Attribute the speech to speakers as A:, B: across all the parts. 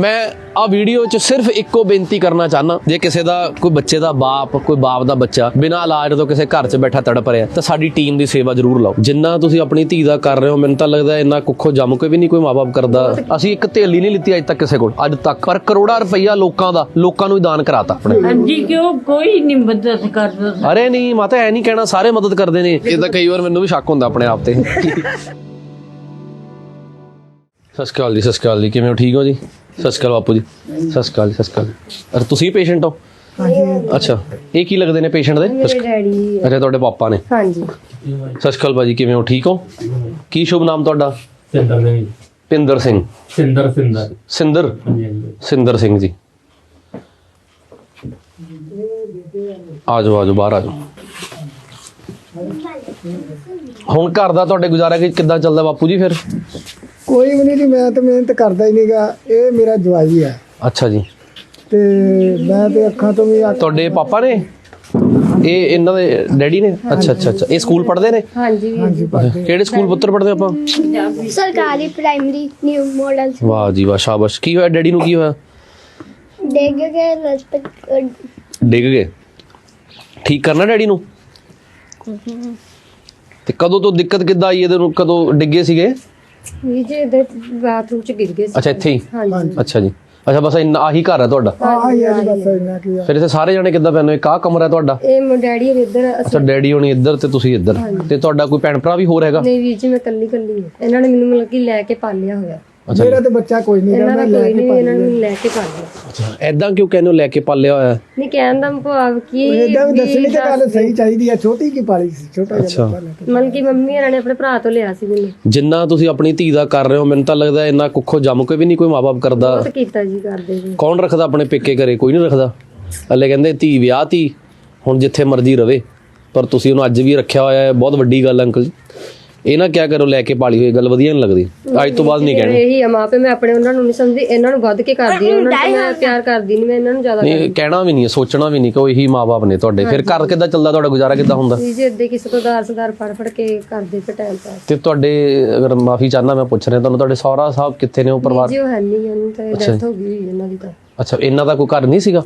A: ਮੈਂ ਆ ਵੀਡੀਓ 'ਚ ਸਿਰਫ ਇੱਕੋ ਬੇਨਤੀ ਕਰਨਾ ਚਾਹਨਾ ਜੇ ਕਿਸੇ ਦਾ ਕੋਈ ਬੱਚੇ ਦਾ ਬਾਪ ਕੋਈ ਬਾਪ ਦਾ ਬੱਚਾ ਬਿਨਾਂ ਇਲਾਜ ਤੋਂ ਕਿਸੇ ਘਰ 'ਚ ਬੈਠਾ ਤੜਪ ਰਿਹਾ ਤਾਂ ਸਾਡੀ ਟੀਮ ਦੀ ਸੇਵਾ ਜ਼ਰੂਰ ਲਓ। ਜਿੰਨਾ ਤੁਸੀਂ ਆਪਣੀ ਧੀ ਦਾ ਕਰ ਰਹੇ ਹੋ ਮੈਨੂੰ ਤਾਂ ਲੱਗਦਾ ਇੰਨਾ ਕੁੱਖੋ ਜੰਮ ਕੇ ਵੀ ਨਹੀਂ ਕੋਈ ਮਾਪੇ ਕਰਦਾ। ਅਸੀਂ ਇੱਕ ਥੇਲੀ ਨਹੀਂ ਲਿੱਤੀ ਅੱਜ ਤੱਕ ਕਿਸੇ ਕੋਲ ਅੱਜ ਤੱਕ। ਪਰ ਕਰੋੜਾਂ ਰੁਪਈਆ ਲੋਕਾਂ ਦਾ ਲੋਕਾਂ ਨੂੰ ਹੀ ਦਾਨ ਕਰਾਤਾ ਆਪਣੇ।
B: ਹਾਂਜੀ ਕਿਉਂ? ਕੋਈ ਨਹੀਂ ਮਦਦ ਕਰਦਾ।
A: ਅਰੇ ਨਹੀਂ ਮਾਤਾ ਐ ਨਹੀਂ ਕਹਿਣਾ ਸਾਰੇ ਮਦਦ ਕਰਦੇ ਨੇ। ਇਹ ਤਾਂ ਕਈ ਵਾਰ ਮੈਨੂੰ ਵੀ ਸ਼ੱਕ ਹੁੰਦਾ ਆਪਣੇ ਆਪ ਤੇ। ਸਤਿ ਸ਼੍ਰੀ ਅਕਾਲ ਜੀ ਸਤਿ ਸ਼੍ਰੀ ਅਕਾਲ ਜੀ ਕਿਵੇਂ ਹੋ? ਠੀਕ ਹੋ ਜੀ? ਸਤਿ ਸ਼੍ਰੀ ਅਕਾਲ ਬਾਪੂ ਜੀ। ਸਤਿ ਸ਼੍ਰੀ ਅਕਾਲ ਜੀ ਸਤਿ ਸ਼੍ਰੀ ਅਕਾਲ ਅਰੇ ਤੁਸੀਂ ਪੇਸ਼ੈਂਟ ਹੋ? ਅੱਛਾ ਇਹ ਕੀ ਲੱਗਦੇ ਨੇ ਪੇਸ਼ੈਂਟ ਦੇ? ਸ਼੍ਰੀ
C: ਡੈਡੀ।
A: ਅੱਛਾ ਤੁਹਾਡੇ ਪਾਪਾ ਨੇ।
C: ਹਾਂਜੀ।
A: ਸਤਿ ਸ਼੍ਰੀ ਅਕਾਲ ਭਾਜੀ ਕਿਵੇਂ ਹੋ? ਠੀਕ ਹੋ? ਕੀ ਸ਼ੁਭ ਨਾਮ ਤੁਹਾਡਾ?
D: ਸਿੰਦਰ ਸਿੰਘ ਜੀ।
A: ਪਿੰਦਰ ਸਿੰਘ।
D: ਸਿੰਦਰ ਸਿੰਦਰ।
A: ਸਿੰਦਰ?
D: ਹਾਂਜੀ ਹਾਂਜੀ।
A: ਸਿੰਦਰ ਸਿੰਘ ਜੀ। ਆ ਜਾਓ ਆ ਜਾਓ ਬਾਹਰ ਆ ਜਾਓ ਹੁਣ ਘਰ ਦਾ ਤੁਹਾਡੇ ਗੁਜ਼ਾਰਾ ਕਿ ਕਿੱਦਾਂ ਚੱਲਦਾ ਬਾਪੂ ਜੀ ਫਿਰ?
E: ਕੋਈ ਵੀ ਨਹੀਂ ਜੀ ਮੈਂ ਤਾਂ ਮਿਹਨਤ ਕਰਦਾ ਹੀ ਨਹੀਂਗਾ। ਇਹ ਮੇਰਾ ਜਵਾਈ ਹੈ
A: ਅੱਛਾ ਜੀ।
E: ਤੇ ਮੈਂ ਤੇ ਅੱਖਾਂ ਤੋਂ ਵੀ ਅੱਖ-
A: ਤੁਹਾਡੇ ਪਾਪਾ ਨੇ? ਇਹ ਇਹਨਾਂ ਦੇ ਡੈਡੀ ਨੇ? ਅੱਛਾ ਅੱਛਾ ਅੱਛਾ। ਇਹ ਸਕੂਲ ਪੜ੍ਹਦੇ ਨੇ?
C: ਹਾਂਜੀ
E: ਹਾਂਜੀ ਪੜ੍ਹਦੇ
A: ਕਿਹੜੇ ਸਕੂਲ ਪੁੱਤਰ ਪੜ੍ਹਦੇ ਆਪਾਂ?
F: ਸਰਕਾਰੀ ਪ੍ਰਾਇਮਰੀ ਨਿਊ ਮਾਡਲ।
A: ਵਾਹ ਜੀ ਵਾਹ ਸ਼ਾਬਾਸ਼। ਕੀ ਹੋਇਆ? ਡੈਡੀ ਨੂੰ ਕੀ ਹੋਇਆ?
F: ਡਿੱਗ ਕੇ ਰਸਤੇ
A: ਡਿੱਗ ਗਏ? ਠੀਕ ਕਰਨਾ ਡੈਡੀ ਨੂੰ? ਤੇ ਕਦੋਂ ਤੋਂ ਦਿੱਕਤ ਕਿੱਦਾਂ ਆਈ ਇਹਦੇ ਨੂੰ? ਕਦੋਂ ਡਿੱਗੇ ਸੀਗੇ?
C: ਵੀ ਜੇ ਇਧਰ ਬਾਥਰੂਮ ਚ ਗਿਰ ਗਏ ਸੀ।
A: ਅੱਛਾ ਇੱਥੇ ਹੀ?
C: ਹਾਂਜੀ।
A: ਅੱਛਾ ਜੀ। ਅੱਛਾ ਬਸ ਇੰਨਾ ਆਹੀ ਘਰ ਹੈ ਤੁਹਾਡਾ?
E: ਆਹ ਹੀ ਆ ਜੀ ਬਸ ਇੰਨਾ ਕੀ ਆ।
A: ਫਿਰ ਇੱਥੇ ਸਾਰੇ ਜਣੇ ਕਿੱਦਾਂ ਪੈਣੇ ਇੱਕ ਆਹ ਕਮਰਾ ਹੈ ਤੁਹਾਡਾ?
C: ਇਹ ਮੋ ਡੈਡੀ ਹੋਰੀ ਇੱਧਰ
A: ਅੱਛਾ ਡੈਡੀ ਹੋਣੀ ਇੱਧਰ ਤੇ ਤੁਸੀਂ ਇੱਧਰ। ਤੇ ਤੁਹਾਡਾ ਕੋਈ ਭੈਣ ਭਰਾ ਵੀ ਹੋਰ ਹੈਗਾ?
C: ਨਹੀਂ ਵੀਰ ਜੀ ਮੈਂ ਕੱਲੀ ਕੱਲੀ ਹਾਂ। ਇਹਨਾਂ ਨੇ ਮੈਨੂੰ ਮਤਲਬ ਕਿ ਲੈ ਕੇ ਪਾਲਿਆ ਹੋਇਆ।
E: ਮੇਰਾ ਤੇ ਬੱਚਾ ਕੋਈ ਨਹੀਂ
C: ਇਹਨਾਂ ਦਾ
E: ਲੈ
C: ਕੋਈ
E: ਕੇ
C: ਨਹੀਂ ਇਹਨਾਂ ਨੂੰ ਲੈ ਕੇ ਪਾਲਿਆ
A: ਅੱਛਾ ਐਦਾਂ ਕਿਉਂ ਕਹਿੰਦੇ ਹੋ ਲੈ ਕੇ ਪਾਲਿਆ ਹੋਇਆ? ਹੈ?
C: ਨਹੀਂ ਕਹਿਣ ਦਾ ਭਾਵ ਕੀ
E: ਇਦਾਂ ਵੀ ਦੱਸਣੀ ਤੇ ਗੱਲ ਸਹੀ ਚਾਹੀਦੀ ਆ ਛੋਟੀ ਕੀ ਪਾਲੀ ਸੀ ਛੋਟਾ ਜਿਹਾ। ਬੱਚਾ ਲੈ ਕੇ।
C: ਮੰਮੀ ਇਹਨਾਂ ਨੇ ਆਪਣੇ ਭਰਾ ਤੋਂ ਲਿਆ ਸੀ ਮੈਨੂੰ।
A: ਜਿੰਨਾ ਤੁਸੀਂ ਆਪਣੀ ਧੀ ਦਾ ਕਰ ਰਹੇ ਹੋ ਮੈਨੂੰ ਤਾਂ ਲੱਗਦਾ ਇੰਨਾ ਕੁੱਖੋ ਜੰਮ ਕੇ ਵੀ ਨਹੀਂ ਕੋਈ ਮਾਪੇ ਕਰਦਾ।
C: ਬਹੁਤ ਕੀਤਾ ਜੀ ਕਰਦੇ ਜੀ।
A: ਕੌਣ ਰੱਖਦਾ ਆਪਣੇ ਪੇਕੇ ਘਰੇ? ਕੋਈ ਨਹੀਂ ਰੱਖਦਾ। ਹਲੇ ਕਹਿੰਦੇ ਧੀ ਵਿਆਹ ਤੀ ਹੁਣ ਜਿੱਥੇ ਮਰਜ਼ੀ ਰਵੇ। ਪਰ ਤੁਸੀਂ ਉਹਨੂੰ ਅੱਜ ਵੀ ਰੱਖਿਆ ਹੋਇਆ ਹੈ ਬਹੁਤ ਵੱਡੀ ਗੱਲ ਹੈ ਅੰਕਲ ਜੀ। ਇਹ ਨਾ ਕਿਆ ਕਰੋ ਲੈ ਕੇ ਪਾਲੀ ਹੋਈ ਗੱਲ ਵਧੀਆ ਨਹੀਂ ਲੱਗਦੀ। ਅੱਜ ਤੋਂ ਬਾਅਦ ਨਹੀਂ ਕਹਿਣੀ।
C: ਇਹੀ ਆ ਮਾਪੇ ਮੈਂ ਆਪਣੇ ਉਹਨਾਂ ਨੂੰ ਨਹੀਂ ਸਮਝਦੀ ਇਹਨਾਂ ਨੂੰ ਵੱਧ ਕੇ ਕਰਦੀ ਹਾਂ ਉਹਨਾਂ ਨੂੰ ਮੈਂ ਪਿਆਰ ਕਰਦੀ ਨਹੀਂ ਮੈਂ ਇਹਨਾਂ ਨੂੰ ਜ਼ਿਆਦਾ
A: ਨਹੀਂ ਕਹਿਣਾ ਵੀ ਨਹੀਂ ਹੈ, ਸੋਚਣਾ ਵੀ ਨਹੀਂ ਕਿ ਉਹ ਇਹੀ ਮਾਪੇ ਨੇ ਤੁਹਾਡੇ। ਫਿਰ ਘਰ ਕਿੱਦਾਂ ਚੱਲਦਾ ਤੁਹਾਡਾ ਗੁਜ਼ਾਰਾ ਕਿੱਦਾਂ ਹੁੰਦਾ?
C: ਵੀ ਜੇ ਇੱਦਾਂ ਕਿਸੇ ਤੋਂ ਦਾਰ ਸਦਾਰ ਫੜ ਫੜ ਕੇ ਕਰਦੇ ਫਿਰ ਟਾਈਮ ਪਾਸ
A: ਤੇ ਤੁਹਾਡੇ ਅਗਰ ਮਾਫੀ ਚਾਹਨਾ ਮੈਂ ਪੁੱਛ ਰਿਹਾ ਤੁਹਾਨੂੰ ਤੁਹਾਡੇ ਸਹੁਰਾ ਸਾਹਿਬ ਕਿੱਥੇ ਨੇ ਉਹ ਪਰਿਵਾਰ?
C: ਜੀ ਉਹ ਹੈ ਨਹੀਂ ਉਹਨਾਂ ਤਾਂ ਡੈਥ ਹੋ ਗਈ ਹੋਈ ਇਹਨਾਂ ਦੀ ਤਾਂ।
A: ਅੱਛਾ ਇਹਨਾਂ ਦਾ ਕੋਈ ਘਰ ਨਹੀਂ ਸੀਗਾ?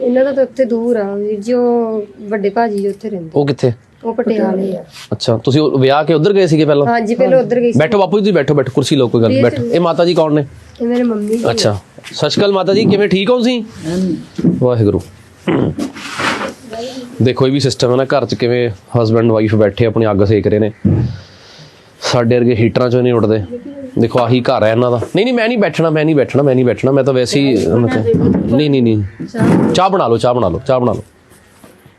C: ਇਹਨਾਂ ਦਾ ਤਾਂ ਉੱਥੇ ਦੂਰ ਆ ਵੀਰ ਜੀ ਉਹ ਵੱਡੇ ਭਾਜੀ ਜੀ ਉੱਥੇ ਰਹਿੰਦੇ।
A: ਉਹ ਕਿੱਥੇ?
C: ਉਹ ਪਟਿਆਲੇ ਆ।
A: ਅੱਛਾ ਤੁਸੀਂ ਉਹ ਵਿਆਹ ਕੇ ਉਧਰ ਗਏ ਸੀਗੇ ਪਹਿਲਾਂ?
C: ਹਾਂਜੀ ਪਹਿਲਾਂ ਉੱਧਰ ਗਈ ਸੀ।
A: ਬੈਠੋ ਬਾਪੂ ਜੀ ਤੁਸੀਂ ਬੈਠੋ ਬੈਠੋ ਕੁਰਸੀ ਲਓ ਕੋਈ ਗੱਲ ਨੀ, ਬੈਠੋ। ਇਹ ਮਾਤਾ ਜੀ ਕੌਣ ਨੇ?
C: ਤੇ ਮੇਰੇ ਮੰਮੀ ਜੀ
A: ਅੱਛਾ। ਸਤਿ ਸ਼੍ਰੀ ਅਕਾਲ ਮਾਤਾ ਜੀ ਕਿਵੇਂ ਠੀਕ ਹੋ ਤੁਸੀਂ? ਵਾਹਿਗੁਰੂ। ਦੇਖੋ ਇਹ ਵੀ ਸਿਸਟਮ ਹੈ ਨਾ ਘਰ 'ਚ ਕਿਵੇਂ ਹਸਬੰਡ ਵਾਈਫ ਬੈਠੇ ਆਪਣੀ ਅੱਗ ਸੇਕ ਰਹੇ ਨੇ। ਸਾਡੇ ਵਰਗੇ ਹੀਟਰਾਂ 'ਚੋਂ ਨਹੀਂ ਉੱਡਦੇ। ਦੇਖੋ ਆਹੀ ਘਰ ਹੈ ਇਹਨਾਂ ਦਾ। ਨਹੀਂ ਨਹੀਂ ਮੈਂ ਨਹੀਂ ਬੈਠਣਾ ਮੈਂ ਨਹੀਂ ਬੈਠਣਾ ਮੈਂ ਨਹੀਂ ਬੈਠਣਾ ਮੈਂ ਤਾਂ ਵੈਸੇ ਹੀ ਨਹੀਂ ਨਹੀਂ ਨਹੀਂ। ਚਾਹ ਬਣਾ ਲਓ ਚਾਹ ਬਣਾ ਲਓ ਚਾਹ ਬਣਾ ਲਓ।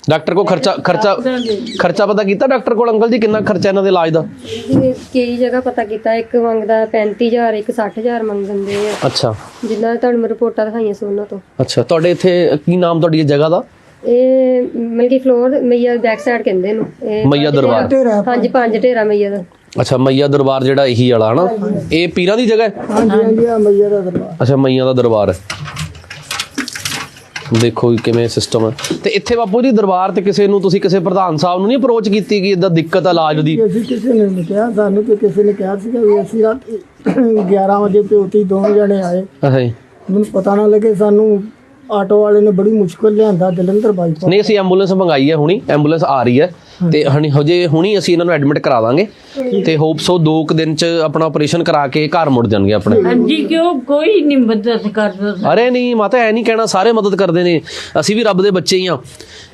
A: ਡਾਕਟਰ ਕੋ ਖਰਚਾ ਖਰਚਾ ਖਰਚਾ ਪਤਾ ਕੀਤਾ ਡਾਕਟਰ ਕੋਲ? ਅੰਕਲ ਜੀ ਕਿੰਨਾ ਖਰਚਾ ਇਹਨਾਂ ਦੇ ਇਲਾਜ ਦਾ?
C: ਕਈ ਜਗ੍ਹਾ ਪਤਾ ਕੀਤਾ ਇੱਕ ਮੰਗਦਾ 35000 ਇੱਕ 60000 ਮੰਗਦੇ ਆ।
A: ਅੱਛਾ।
C: ਜਿੰਨਾ ਤੁਹਾਨੂੰ ਮੈਂ ਰਿਪੋਰਟਾਂ ਦਿਖਾਈਆਂ ਸੀ ਉਹਨਾਂ ਤੋਂ।
A: ਅੱਛਾ ਤੁਹਾਡੇ ਇੱਥੇ ਕੀ ਨਾਮ ਤੁਹਾਡੀ ਇਹ ਜਗ੍ਹਾ ਦਾ?
C: ਇਹ ਮਤਲਬ ਕਿ ਫਲੋਰ ਮਈਆ ਬੈਕ ਸਾਈਡ ਕਹਿੰਦੇ ਨੂੰ ਇਹ
A: ਮਈਆ ਦਰਬਾਰ।
C: ਹਾਂਜੀ ਪੰਜ ਢੇਰਾ ਮਈਆ ਦਾ।
A: ਅੱਛਾ ਮਈਆ ਦਰਬਾਰ ਜਿਹੜਾ ਇਹੀ ਵਾਲਾ ਹਨਾ? ਇਹ ਪੀਰਾਂ ਦੀ ਜਗ੍ਹਾ ਹੈ?
E: ਹਾਂਜੀ ਹਾਂਜੀ ਮਈਆ ਦਾ ਦਰਬਾਰ।
A: ਅੱਛਾ ਮਈਆਂ ਦਾ ਦਰਬਾਰ ਹੈ। ਦੇਖੋ ਕਿਵੇਂ ਸਿਸਟਮ ਹੈ ਤੇ ਇੱਥੇ ਬਾਪੂ ਜੀ ਦਰਬਾਰ ਤੇ ਕਿਸੇ ਨੂੰ ਤੁਸੀਂ ਕਿਸੇ ਪ੍ਰਧਾਨ ਸਾਹਿਬ ਨੂੰ ਨਹੀਂ ਅਪਰੋਚ ਕੀਤੀ ਕਿ ਇਦਾਂ ਦਿੱਕਤ ਆ ਇਲਾਜ ਦੀ?
E: ਅਸੀਂ ਕਿਸੇ ਨੇ ਨਹੀਂ ਕਿਹਾ। ਸਾਨੂੰ ਕਿ ਕਿਸੇ ਨੇ ਕਿਹਾ ਸੀਗਾ ਵੀ ਅਸੀਂ ਰਾਤ 11 ਵਜੇ ਪਿਓਤੀ ਦੋਵੇਂ ਜਣੇ ਆਏ।
A: ਅੱਛਾ ਜੀ
E: ਮੈਨੂੰ ਪਤਾ ਨਾ ਲੱਗੇ ਸਾਨੂੰ ਆਟੋ ਵਾਲੇ ਨੇ ਬੜੀ ਮੁਸ਼ਕਲ ਲਿਆਂਦਾ ਜਲੰਧਰ ਬਾਈਪਾਸ।
A: ਨਹੀਂ ਅਸੀਂ ਐਂਬੂਲੈਂਸ ਮੰਗਾਈ ਹੈ ਹੁਣੀ। ਐਂਬੂਲੈਂਸ ਆ ਰਹੀ ਹੈ ਤੇ ਹਣੀ ਹਜੇ ਹੁਣੀ ਅਸੀਂ ਇਹਨਾਂ ਨੂੰ ਐਡਮਿਟ ਕਰਾ ਦਾਂਗੇ ਤੇ ਹੋਪ ਸੋ 2 ਕੁ ਦਿਨ ਚ ਆਪਣਾ ਆਪਰੇਸ਼ਨ ਕਰਾ ਕੇ ਘਰ ਮੁੜ ਜਾਣਗੇ ਆਪਣੇ।
B: ਹਾਂਜੀ ਕਿਉਂ? ਕੋਈ ਨਹੀਂ ਮਦਦ ਕਰਦਾ
A: ਅਰੇ ਨਹੀਂ ਮਾਤਾ ਐ ਨਹੀਂ ਕਹਿਣਾ ਸਾਰੇ ਮਦਦ ਕਰਦੇ ਨੇ। ਅਸੀਂ ਵੀ ਰੱਬ ਦੇ ਬੱਚੇ ਹੀ ਆ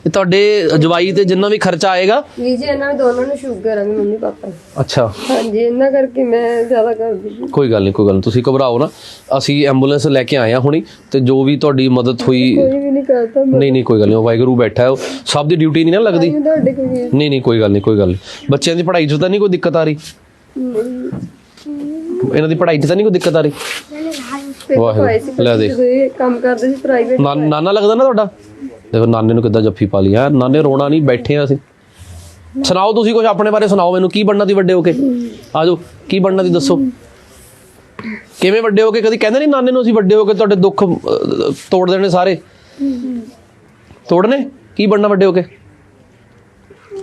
A: ਤੇ ਤੁਹਾਡੇ ਜਵਾਈ ਤੇ ਜਿੰਨਾ ਵੀ ਖਰਚਾ ਆਏਗਾ।
C: ਵੀ ਜੀ ਇਹਨਾਂ ਦੋਨਾਂ ਨੂੰ ਸ਼ੂਗਰ ਆ ਮੰਮੀ ਪਾਪਾ ਨੂੰ।
A: ਅੱਛਾ।
C: ਹਾਂਜੀ ਇਹਨਾਂ ਕਰਕੇ ਮੈਂ ਜ਼ਿਆਦਾ ਕਰਦੀ ਸੀ
A: ਕੋਈ ਗੱਲ ਨਹੀਂ ਕੋਈ ਗੱਲ ਨਹੀਂ ਤੁਸੀਂ ਘਬਰਾਓ ਨਾ। ਅਸੀਂ ਐਂਬੂਲੈਂਸ ਲੈ ਕੇ ਆਏ ਹਾਂ ਹੁਣੀ ਤੇ ਜੋ ਵੀ ਤੁਹਾਡੀ ਮਦਦ ਹੋਈ
C: ਕੋਈ ਵੀ ਨਹੀਂ ਕਰਦਾ
A: ਨਹੀਂ ਨਹੀਂ ਕੋਈ ਗੱਲ ਨਹੀਂ ਉਹ ਵਾਹਿਗੁਰੂ ਬੈਠਾ ਹੈ ਉਹ ਸਭ ਦੀ ਡਿਊਟੀ ਨਹੀਂ ਨਾ ਲੱਗਦੀ।
C: ਤੁਹਾਡੇ ਕੋਲ
A: ਨਹੀਂ ਨਹੀਂ ਕੋਈ ਗੱਲ ਨਹੀਂ ਕੋਈ ਗੱਲ ਨਹੀਂ। ਬੱਚਿਆਂ ਦੀ ਪੜ੍ਹਾਈ 'ਚ ਤਾਂ ਨਹੀਂ ਕੋਈ ਦਿੱਕਤ ਆ ਰਹੀ? ਇਹਨਾਂ ਦੀ ਪੜ੍ਹਾਈ 'ਚ ਤਾਂ ਨਹੀਂ ਕੋਈ ਦਿੱਕਤ ਆ ਰਹੀ?
C: ਪੇਪਰ
A: ਲੈ ਦੇਖ।
C: ਜਦੋਂ ਕੰਮ ਕਰਦੇ ਸੀ ਪ੍ਰਾਈਵੇਟ
A: ਨਾ- ਨਾਨਾ ਲੱਗਦਾ ਨਾ ਤੁਹਾਡਾ? ਦੇਖੋ ਨਾਨੇ ਨੂੰ ਕਿੱਦਾਂ ਜੱਫੀ ਪਾ ਲਈ। ਆ ਨਾਨੇ ਰੋਣਾ ਨਹੀਂ ਬੈਠੇ ਆ ਅਸੀਂ। ਸੁਣਾਓ ਤੁਸੀਂ ਕੁਝ ਆਪਣੇ ਬਾਰੇ? ਸੁਣਾਓ ਮੈਨੂੰ ਕੀ ਬਣਨਾ ਦੀ ਵੱਡੇ ਹੋ ਕੇ? ਆਜੋ ਕੀ ਬਣਨਾ ਦੀ ਦੱਸੋ? ਕਿਵੇਂ ਵੱਡੇ ਹੋ ਕੇ? ਕਦੀ ਕਹਿੰਦੇ ਨਹੀਂ ਨਾਨੇ ਨੂੰ ਅਸੀਂ ਵੱਡੇ ਹੋ ਕੇ ਤੁਹਾਡੇ ਦੁੱਖ ਅਹ, ਤੋੜ ਦੇਣੇ ਸਾਰੇ? ਤੋੜਨੇ? ਕੀ ਬਣਨਾ ਵੱਡੇ ਹੋ ਕੇ?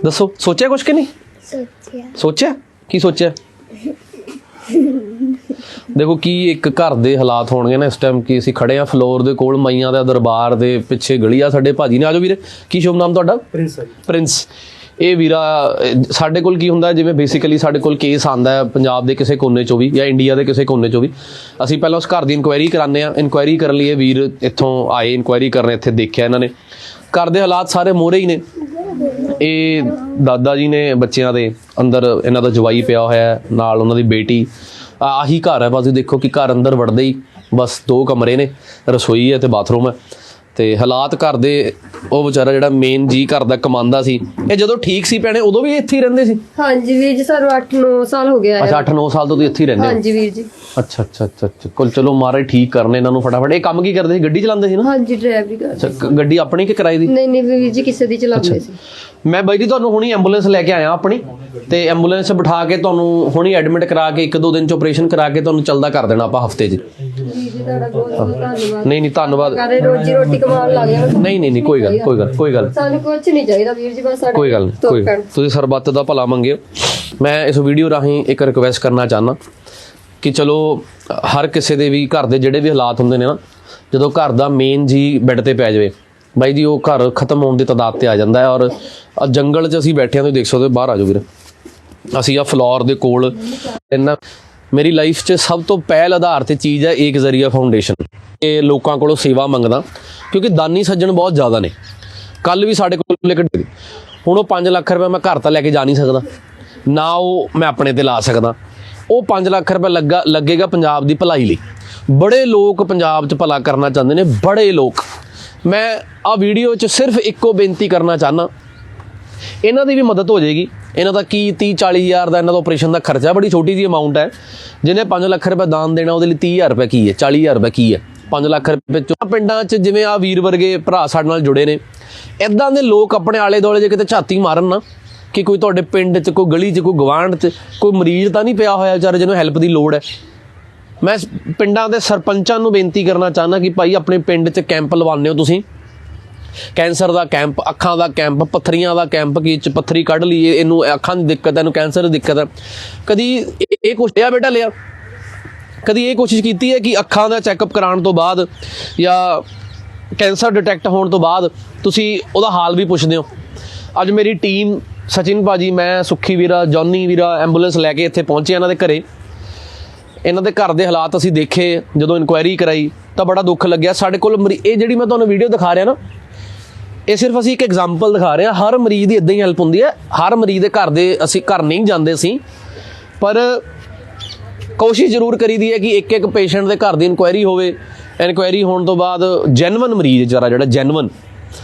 A: ਦੱਸੋ ਸੋਚਿਆ ਕੁਝ ਕਿ ਨਹੀਂ?
F: ਸੋਚਿਆ।
A: ਸੋਚਿਆ? ਕੀ ਸੋਚਿਆ? ਦੇਖੋ ਕੀ ਇੱਕ ਘਰ ਦੇ ਹਾਲਾਤ ਹੋਣਗੇ ਨਾ ਇਸ ਟਾਈਮ ਕੀ ਅਸੀਂ ਖੜੇ ਆ ਫਲੋਰ ਦੇ ਕੋਲ ਮਈਆਂ ਦਾ ਦਰਬਾਰ ਦੇ ਪਿੱਛੇ ਗਲੀ ਆ ਸਾਡੇ ਭਾਜੀ ਨੇ। ਆਜੋ ਵੀਰੇ ਕੀ ਸ਼ੁਭ ਨਾਮ ਤੁਹਾਡਾ? ਪ੍ਰਿੰਸ ਪ੍ਰਿੰਸ। ਇਹ ਵੀਰਾ ਸਾਡੇ ਕੋਲ ਕੀ ਹੁੰਦਾ? ਜਿਵੇਂ ਬੇਸਿਕਲੀ ਸਾਡੇ ਕੋਲ ਕੇਸ ਆਂਦਾ ਹੈ ਪੰਜਾਬ ਦੇ ਕਿਸੇ ਕੋਨੇ ਚੋਂ ਵੀ ਜਾਂ ਇੰਡੀਆ ਦੇ ਕਿਸੇ ਕੋਨੇ ਚੋਂ ਵੀ। ਅਸੀਂ ਪਹਿਲਾਂ ਉਸ ਘਰ ਦੀ ਇਨਕੁਆਇਰੀ ਕਰਾਉਂਦੇ ਆ ਇਨਕੁਆਇਰੀ ਕਰਨ ਲਈ ਇਹ ਵੀਰ ਇੱਥੋਂ ਆਏ ਇਨਕੁਆਇਰੀ ਕਰਨ ਇੱਥੇ ਦੇਖਿਆ ਇਹਨਾਂ ਨੇ। ਘਰ ਦੇ ਹਾਲਾਤ ਸਾਰੇ ਮੋਰੇ ਹੀ ਨੇ। ਇਹ ਦਾਦਾ ਜੀ ਨੇ ਬੱਚਿਆਂ ਦੇ ਅੰਦਰ ਇਹਨਾਂ ਦਾ ਜਵਾਈ ਪਿਆ ਹੋਇਆ ਹੈ ਨਾਲ ਉਹਨਾਂ ਦੀ ਬੇਟੀ। ਆਹੀ ਘਰ ਹੈ ਬਸ ਦੇਖੋ ਕਿ ਘਰ ਅੰਦਰ ਵੜਦੇ ਹੀ ਬਸ ਦੋ ਕਮਰੇ ਨੇ ਰਸੋਈ ਹੈ ਤੇ ਬਾਥਰੂਮ ਹੈ। ਤੇ ਹਾਲਾਤ ਘਰ ਦੇ ਉਹ ਵਿਚਾਰਾ ਜਿਹੜਾ ਮੇਨ ਜੀ ਘਰ ਦਾ ਕਮਾਉਂਦਾ ਸੀ ਇਹ ਜਦੋਂ ਠੀਕ ਸੀ ਭੈਣੇ ਉਦੋਂ ਵੀ ਇੱਥੇ ਹੀ ਰਹਿੰਦੇ ਸੀ?
C: ਹਾਂਜੀ ਵੀਰ ਜੀ ਸਾਨੂੰ 8-9 ਸਾਲ ਹੋ ਗਿਆ
A: ਅੱਛਾ 8-9 ਸਾਲ ਤੋਂ ਤੁਸੀਂ ਇੱਥੇ ਹੀ ਰਹਿੰਦੇ ਹੋ?
C: ਹਾਂਜੀ ਵੀਰ ਜੀ।
A: ਅੱਛਾ ਅੱਛਾ ਅੱਛਾ ਅੱਛਾ। ਕੋਲ ਚਲੋ ਮਾਰੇ ਠੀਕ ਕਰਨੇ ਇਹਨਾਂ ਨੂੰ ਫਟਾਫਟ। ਇਹ ਕੰਮ ਕੀ ਕਰਦੇ ਸੀ? ਗੱਡੀ ਚਲਾਉਂਦੇ ਸੀ ਨਾ?
C: ਹਾਂਜੀ ਡਰਾਈਵਰੀ ਕਰ
A: ਅੱਛਾ ਗੱਡੀ ਆਪਣੀ ਕਿ ਕਿਰਾਏ ਦੀ?
C: ਨਹੀਂ ਨਹੀਂ ਵੀਰ ਜੀ ਕਿਸੇ ਦੀ ਚਲਾਉਂਦੇ ਸੀ।
A: ਮੈਂ ਬਾਈ ਜੀ ਤੁਹਾਨੂੰ ਹੁਣੀ ਐਂਬੂਲੈਂਸ ਲੈ ਕੇ ਆਇਆ ਆਪਣੀ ਤੇ ਐਂਬੂਲੈਂਸ ਬਿਠਾ ਕੇ ਤੁਹਾਨੂੰ ਹੁਣੀ ਐਡਮਿਟ ਕਰਾ ਕੇ ਇੱਕ ਦੋ ਦਿਨ ਚ ਆਪਰੇਸ਼ਨ ਕਰਾ ਕੇ ਤੁਹਾਨੂੰ ਚੱਲਦਾ ਕਰ ਦੇਣਾ ਆਪਾਂ ਹਫ਼ਤੇ 'ਚ।
C: ਤੁਹਾਡਾ ਬਹੁਤ ਬਹੁਤ ਧੰਨਵਾਦ
A: ਨਹੀਂ ਨਹੀਂ ਧੰਨਵਾਦ।
C: ਕਰੇ ਰੋਜੀ ਰੋਟੀ ਕਮਾਉਣ ਲੱਗ ਗਿਆ
A: ਨਹੀਂ ਨਹੀਂ ਨਹੀਂ ਕੋਈ ਗੱਲ ਕੋਈ ਗੱਲ ਕੋਈ ਗੱਲ।
C: ਸਾਨੂੰ ਕੁਝ ਨਹੀਂ ਚਾਹੀਦਾ ਵੀਰ ਜੀ ਬਸ ਸਾਡਾ
A: ਕੋਈ ਗੱਲ ਨਹੀਂ, ਕੋਈ। ਤੁਸੀਂ ਸਰਬੱਤ ਦਾ ਭਲਾ ਮੰਗਿਓ। ਮੈਂ ਇਸ ਵੀਡੀਓ ਰਾਹੀਂ ਇੱਕ ਰਿਕਵੈਸਟ ਕਰਨਾ ਚਾਹਨਾ ਕਿ ਚਲੋ ਹਰ ਕਿਸੇ ਦੇ ਵੀ ਘਰ ਦੇ ਜਿਹੜੇ ਵੀ ਹਾਲਾਤ ਹੁੰਦੇ ਨੇ ਨਾ ਜਦੋਂ ਘਰ ਦਾ ਮੇਨ ਜੀ ਬੈੱਡ ਤੇ ਪੈ ਜਾਵੇ ਬਾਈ ਜੀ, ਉਹ ਘਰ ਖਤਮ ਹੋਣ ਦੀ ਤਦਾਦ ਤੇ ਆ ਜਾਂਦਾ ਹੈ ਔਰ ਆਹ ਜੰਗਲ 'ਚ ਅਸੀਂ ਬੈਠੇ ਹਾਂ, ਤੁਸੀਂ ਦੇਖ ਸਕਦੇ ਹੋ, ਬਾਹਰ ਆ ਜਾਓ ਵੀਰ। ਅਸੀਂ ਆ ਫਲੋਰ ਦੇ ਕੋਲ ਇੰਨਾ ਮੇਰੀ ਲਾਈਫ 'ਚ ਸਭ ਤੋਂ ਪਹਿਲ ਆਧਾਰ ਤੇ ਚੀਜ਼ ਹੈ, ਏਕ ਜ਼ਰੀਆ ਫਾਊਂਡੇਸ਼ਨ ਇਹ ਲੋਕਾਂ ਕੋਲੋਂ ਸੇਵਾ ਮੰਗਦਾ, ਕਿਉਂਕਿ ਦਾਨੀ ਸੱਜਣ ਬਹੁਤ ਜ਼ਿਆਦਾ ਨੇ। ਕੱਲ ਵੀ ਸਾਡੇ ਕੋਲ ਇੱਕ ਡਿੱਗੀ। ਹੁਣ ਉਹ 5 ਲੱਖ ਰੁਪਏ ਮੈਂ ਘਰ ਤਾਂ ਲੈ ਕੇ ਜਾ ਨਹੀਂ ਸਕਦਾ। ਨਾ ਉਹ ਮੈਂ ਆਪਣੇ ਤੇ ਲਾ ਸਕਦਾ। ਉਹ 5 ਲੱਖ ਰੁਪਏ ਲੱਗਾ, ਲੱਗੇਗਾ ਪੰਜਾਬ ਦੀ ਭਲਾਈ ਲਈ। ਬੜੇ ਲੋਕ ਪੰਜਾਬ 'ਚ ਭਲਾ ਕਰਨਾ ਚਾਹੁੰਦੇ ਨੇ, ਬੜੇ ਲੋਕ। ਮੈਂ ਆ ਵੀਡੀਓ 'ਚ ਸਿਰਫ ਇੱਕੋ ਬੇਨਤੀ ਕਰਨਾ ਚਾਹਨਾ ਇਹਨਾਂ ਦੀ ਵੀ ਮਦਦ ਹੋ ਜਾਏਗੀ। ਇਹਨਾਂ ਦਾ ਕੀ 30 40 ਹਜ਼ਾਰ ਦਾ ਇਹਨਾਂ ਦਾ ਆਪਰੇਸ਼ਨ ਦਾ ਖਰਚਾ ਬੜੀ ਛੋਟੀ ਜੀ ਅਮਾਉਂਟ ਹੈ। ਜਿਹਨੇ 5 ਲੱਖ ਰੁਪਏ ਦਾਨ ਦੇਣਾ, ਉਹਦੇ ਲਈ 30 ਹਜ਼ਾਰ ਰੁਪਏ ਕੀ ਹੈ 40 ਹਜ਼ਾਰ ਰੁਪਏ ਕੀ ਹੈ। 5 ਲੱਖ ਰੁਪਏ ਚੋਂ ਪਿੰਡਾਂ 'ਚ ਜਿਵੇਂ ਆ ਵੀਰ ਵਰਗੇ ਭਰਾ ਸਾਡੇ ਨਾਲ ਜੁੜੇ ਨੇ। ਇਦਾਂ ਦੇ ਲੋਕ ਆਪਣੇ ਆਲੇ ਦੁਆਲੇ ਜੇ ਕਿਤੇ ਝਾਤੀ ਮਾਰਨ ਨਾ, ਕਿ ਕੋਈ ਤੁਹਾਡੇ ਪਿੰਡ 'ਚ, ਕੋਈ ਗਲੀ 'ਚ, ਕੋਈ ਗਵਾਂਢ 'ਚ, ਕੋਈ ਮਰੀਜ਼ ਤਾਂ ਨਹੀਂ ਪਿਆ ਹੋਇਆ ਵਿਚਾਰੇ ਜਿਹਨੂੰ ਹੈਲਪ ਦੀ ਲੋੜ ਹੈ। ਮੈਂ ਪਿੰਡਾਂ ਦੇ ਸਰਪੰਚਾਂ ਨੂੰ ਬੇਨਤੀ ਕਰਨਾ ਚਾਹੁੰਦਾ ਕਿ ਭਾਈ ਆਪਣੇ ਪਿੰਡ 'ਚ ਕੈਂਪ ਲਵਾਉਂਦੇ ਹੋ ਤੁਸੀਂ। ਕੈਂਸਰ ਦਾ ਕੈਂਪ, ਅੱਖਾਂ ਦਾ ਕੈਂਪ, ਪੱਥਰੀਆਂ ਦਾ ਕੈਂਪ, ਕੀ ਚ ਪੱਥਰੀ ਕੱਢ ਲਈਏ, ਇਹਨੂੰ ਅੱਖਾਂ ਦੀ ਦਿੱਕਤ ਹੈ, ਇਹਨੂੰ ਕੈਂਸਰ ਦੀ ਦਿੱਕਤ ਹੈ। ਕਦੀ ਇਹ- ਇਹ ਕੁਛ ਲਿਆ ਬੇਟਾ ਲਿਆ? ਕਦੀ ਇਹ ਕੋਸ਼ਿਸ਼ ਕੀਤੀ ਹੈ ਕਿ ਅੱਖਾਂ ਦਾ ਚੈੱਕਅਪ ਕਰਾਉਣ ਤੋਂ ਬਾਅਦ ਜਾਂ ਕੈਂਸਰ ਡਿਟੈਕਟ ਹੋਣ ਤੋਂ ਬਾਅਦ ਤੁਸੀਂ ਉਹਦਾ ਹਾਲ ਵੀ ਪੁੱਛਦੇ ਹੋ? ਅੱਜ ਮੇਰੀ ਟੀਮ ਸਚਿਨ ਭਾਜੀ, ਮੈਂ, ਸੁੱਖੀ ਵੀਰਾ, ਜੌਨੀ ਵੀਰਾ, ਐਂਬੂਲੈਂਸ ਲੈ ਕੇ ਇੱਥੇ ਪਹੁੰਚੇ ਇਹਨਾਂ ਦੇ ਘਰੇ। ਇਹਨਾਂ ਦੇ ਘਰ ਦੇ ਹਾਲਾਤ ਅਸੀਂ ਦੇਖੇ, ਜਦੋਂ ਇਨਕੁਆਇਰੀ ਕਰਾਈ, ਤਾਂ ਬੜਾ ਦੁੱਖ ਲੱਗਿਆ। ਸਾਡੇ ਕੋਲ ਮਰੀ- ਇਹ ਜਿਹੜੀ ਮੈਂ ਤੁਹਾਨੂੰ ਵੀਡੀਓ ਦਿਖਾ ਰਿਹਾ ਨਾ, ਇਹ ਸਿਰਫ ਅਸੀਂ ਇੱਕ ਐਗਜ਼ਾਮਪਲ ਦਿਖਾ ਰਹੇ ਹਾਂ। ਹਰ ਮਰੀਜ਼ ਦੀ ਇਦਾਂ ਹੀ ਹੈਲਪ ਹੁੰਦੀ ਹੈ। ਹਰ ਮਰੀਜ਼ ਦੇ ਘਰ ਦੇ, ਅਸੀਂ ਘਰ ਨਹੀਂ ਜਾਂਦੇ ਸੀ। ਪਰ ਕੋਸ਼ਿਸ਼ ਜ਼ਰੂਰ ਕਰੀਦੀ ਹੈ ਕਿ ਇੱਕ ਇੱਕ ਪੇਸ਼ੈਂਟ ਦੇ ਘਰ ਦੀ ਇਨਕੁਆਇਰੀ ਹੋਵੇ। ਇਨਕੁਆਇਰੀ ਹੋਣ ਤੋਂ ਬਾਅਦ ਜੈਨੂਇਨ ਮਰੀਜ਼ ਜਰਾ ਜਿਹੜਾ ਜੈਨੂਇਨ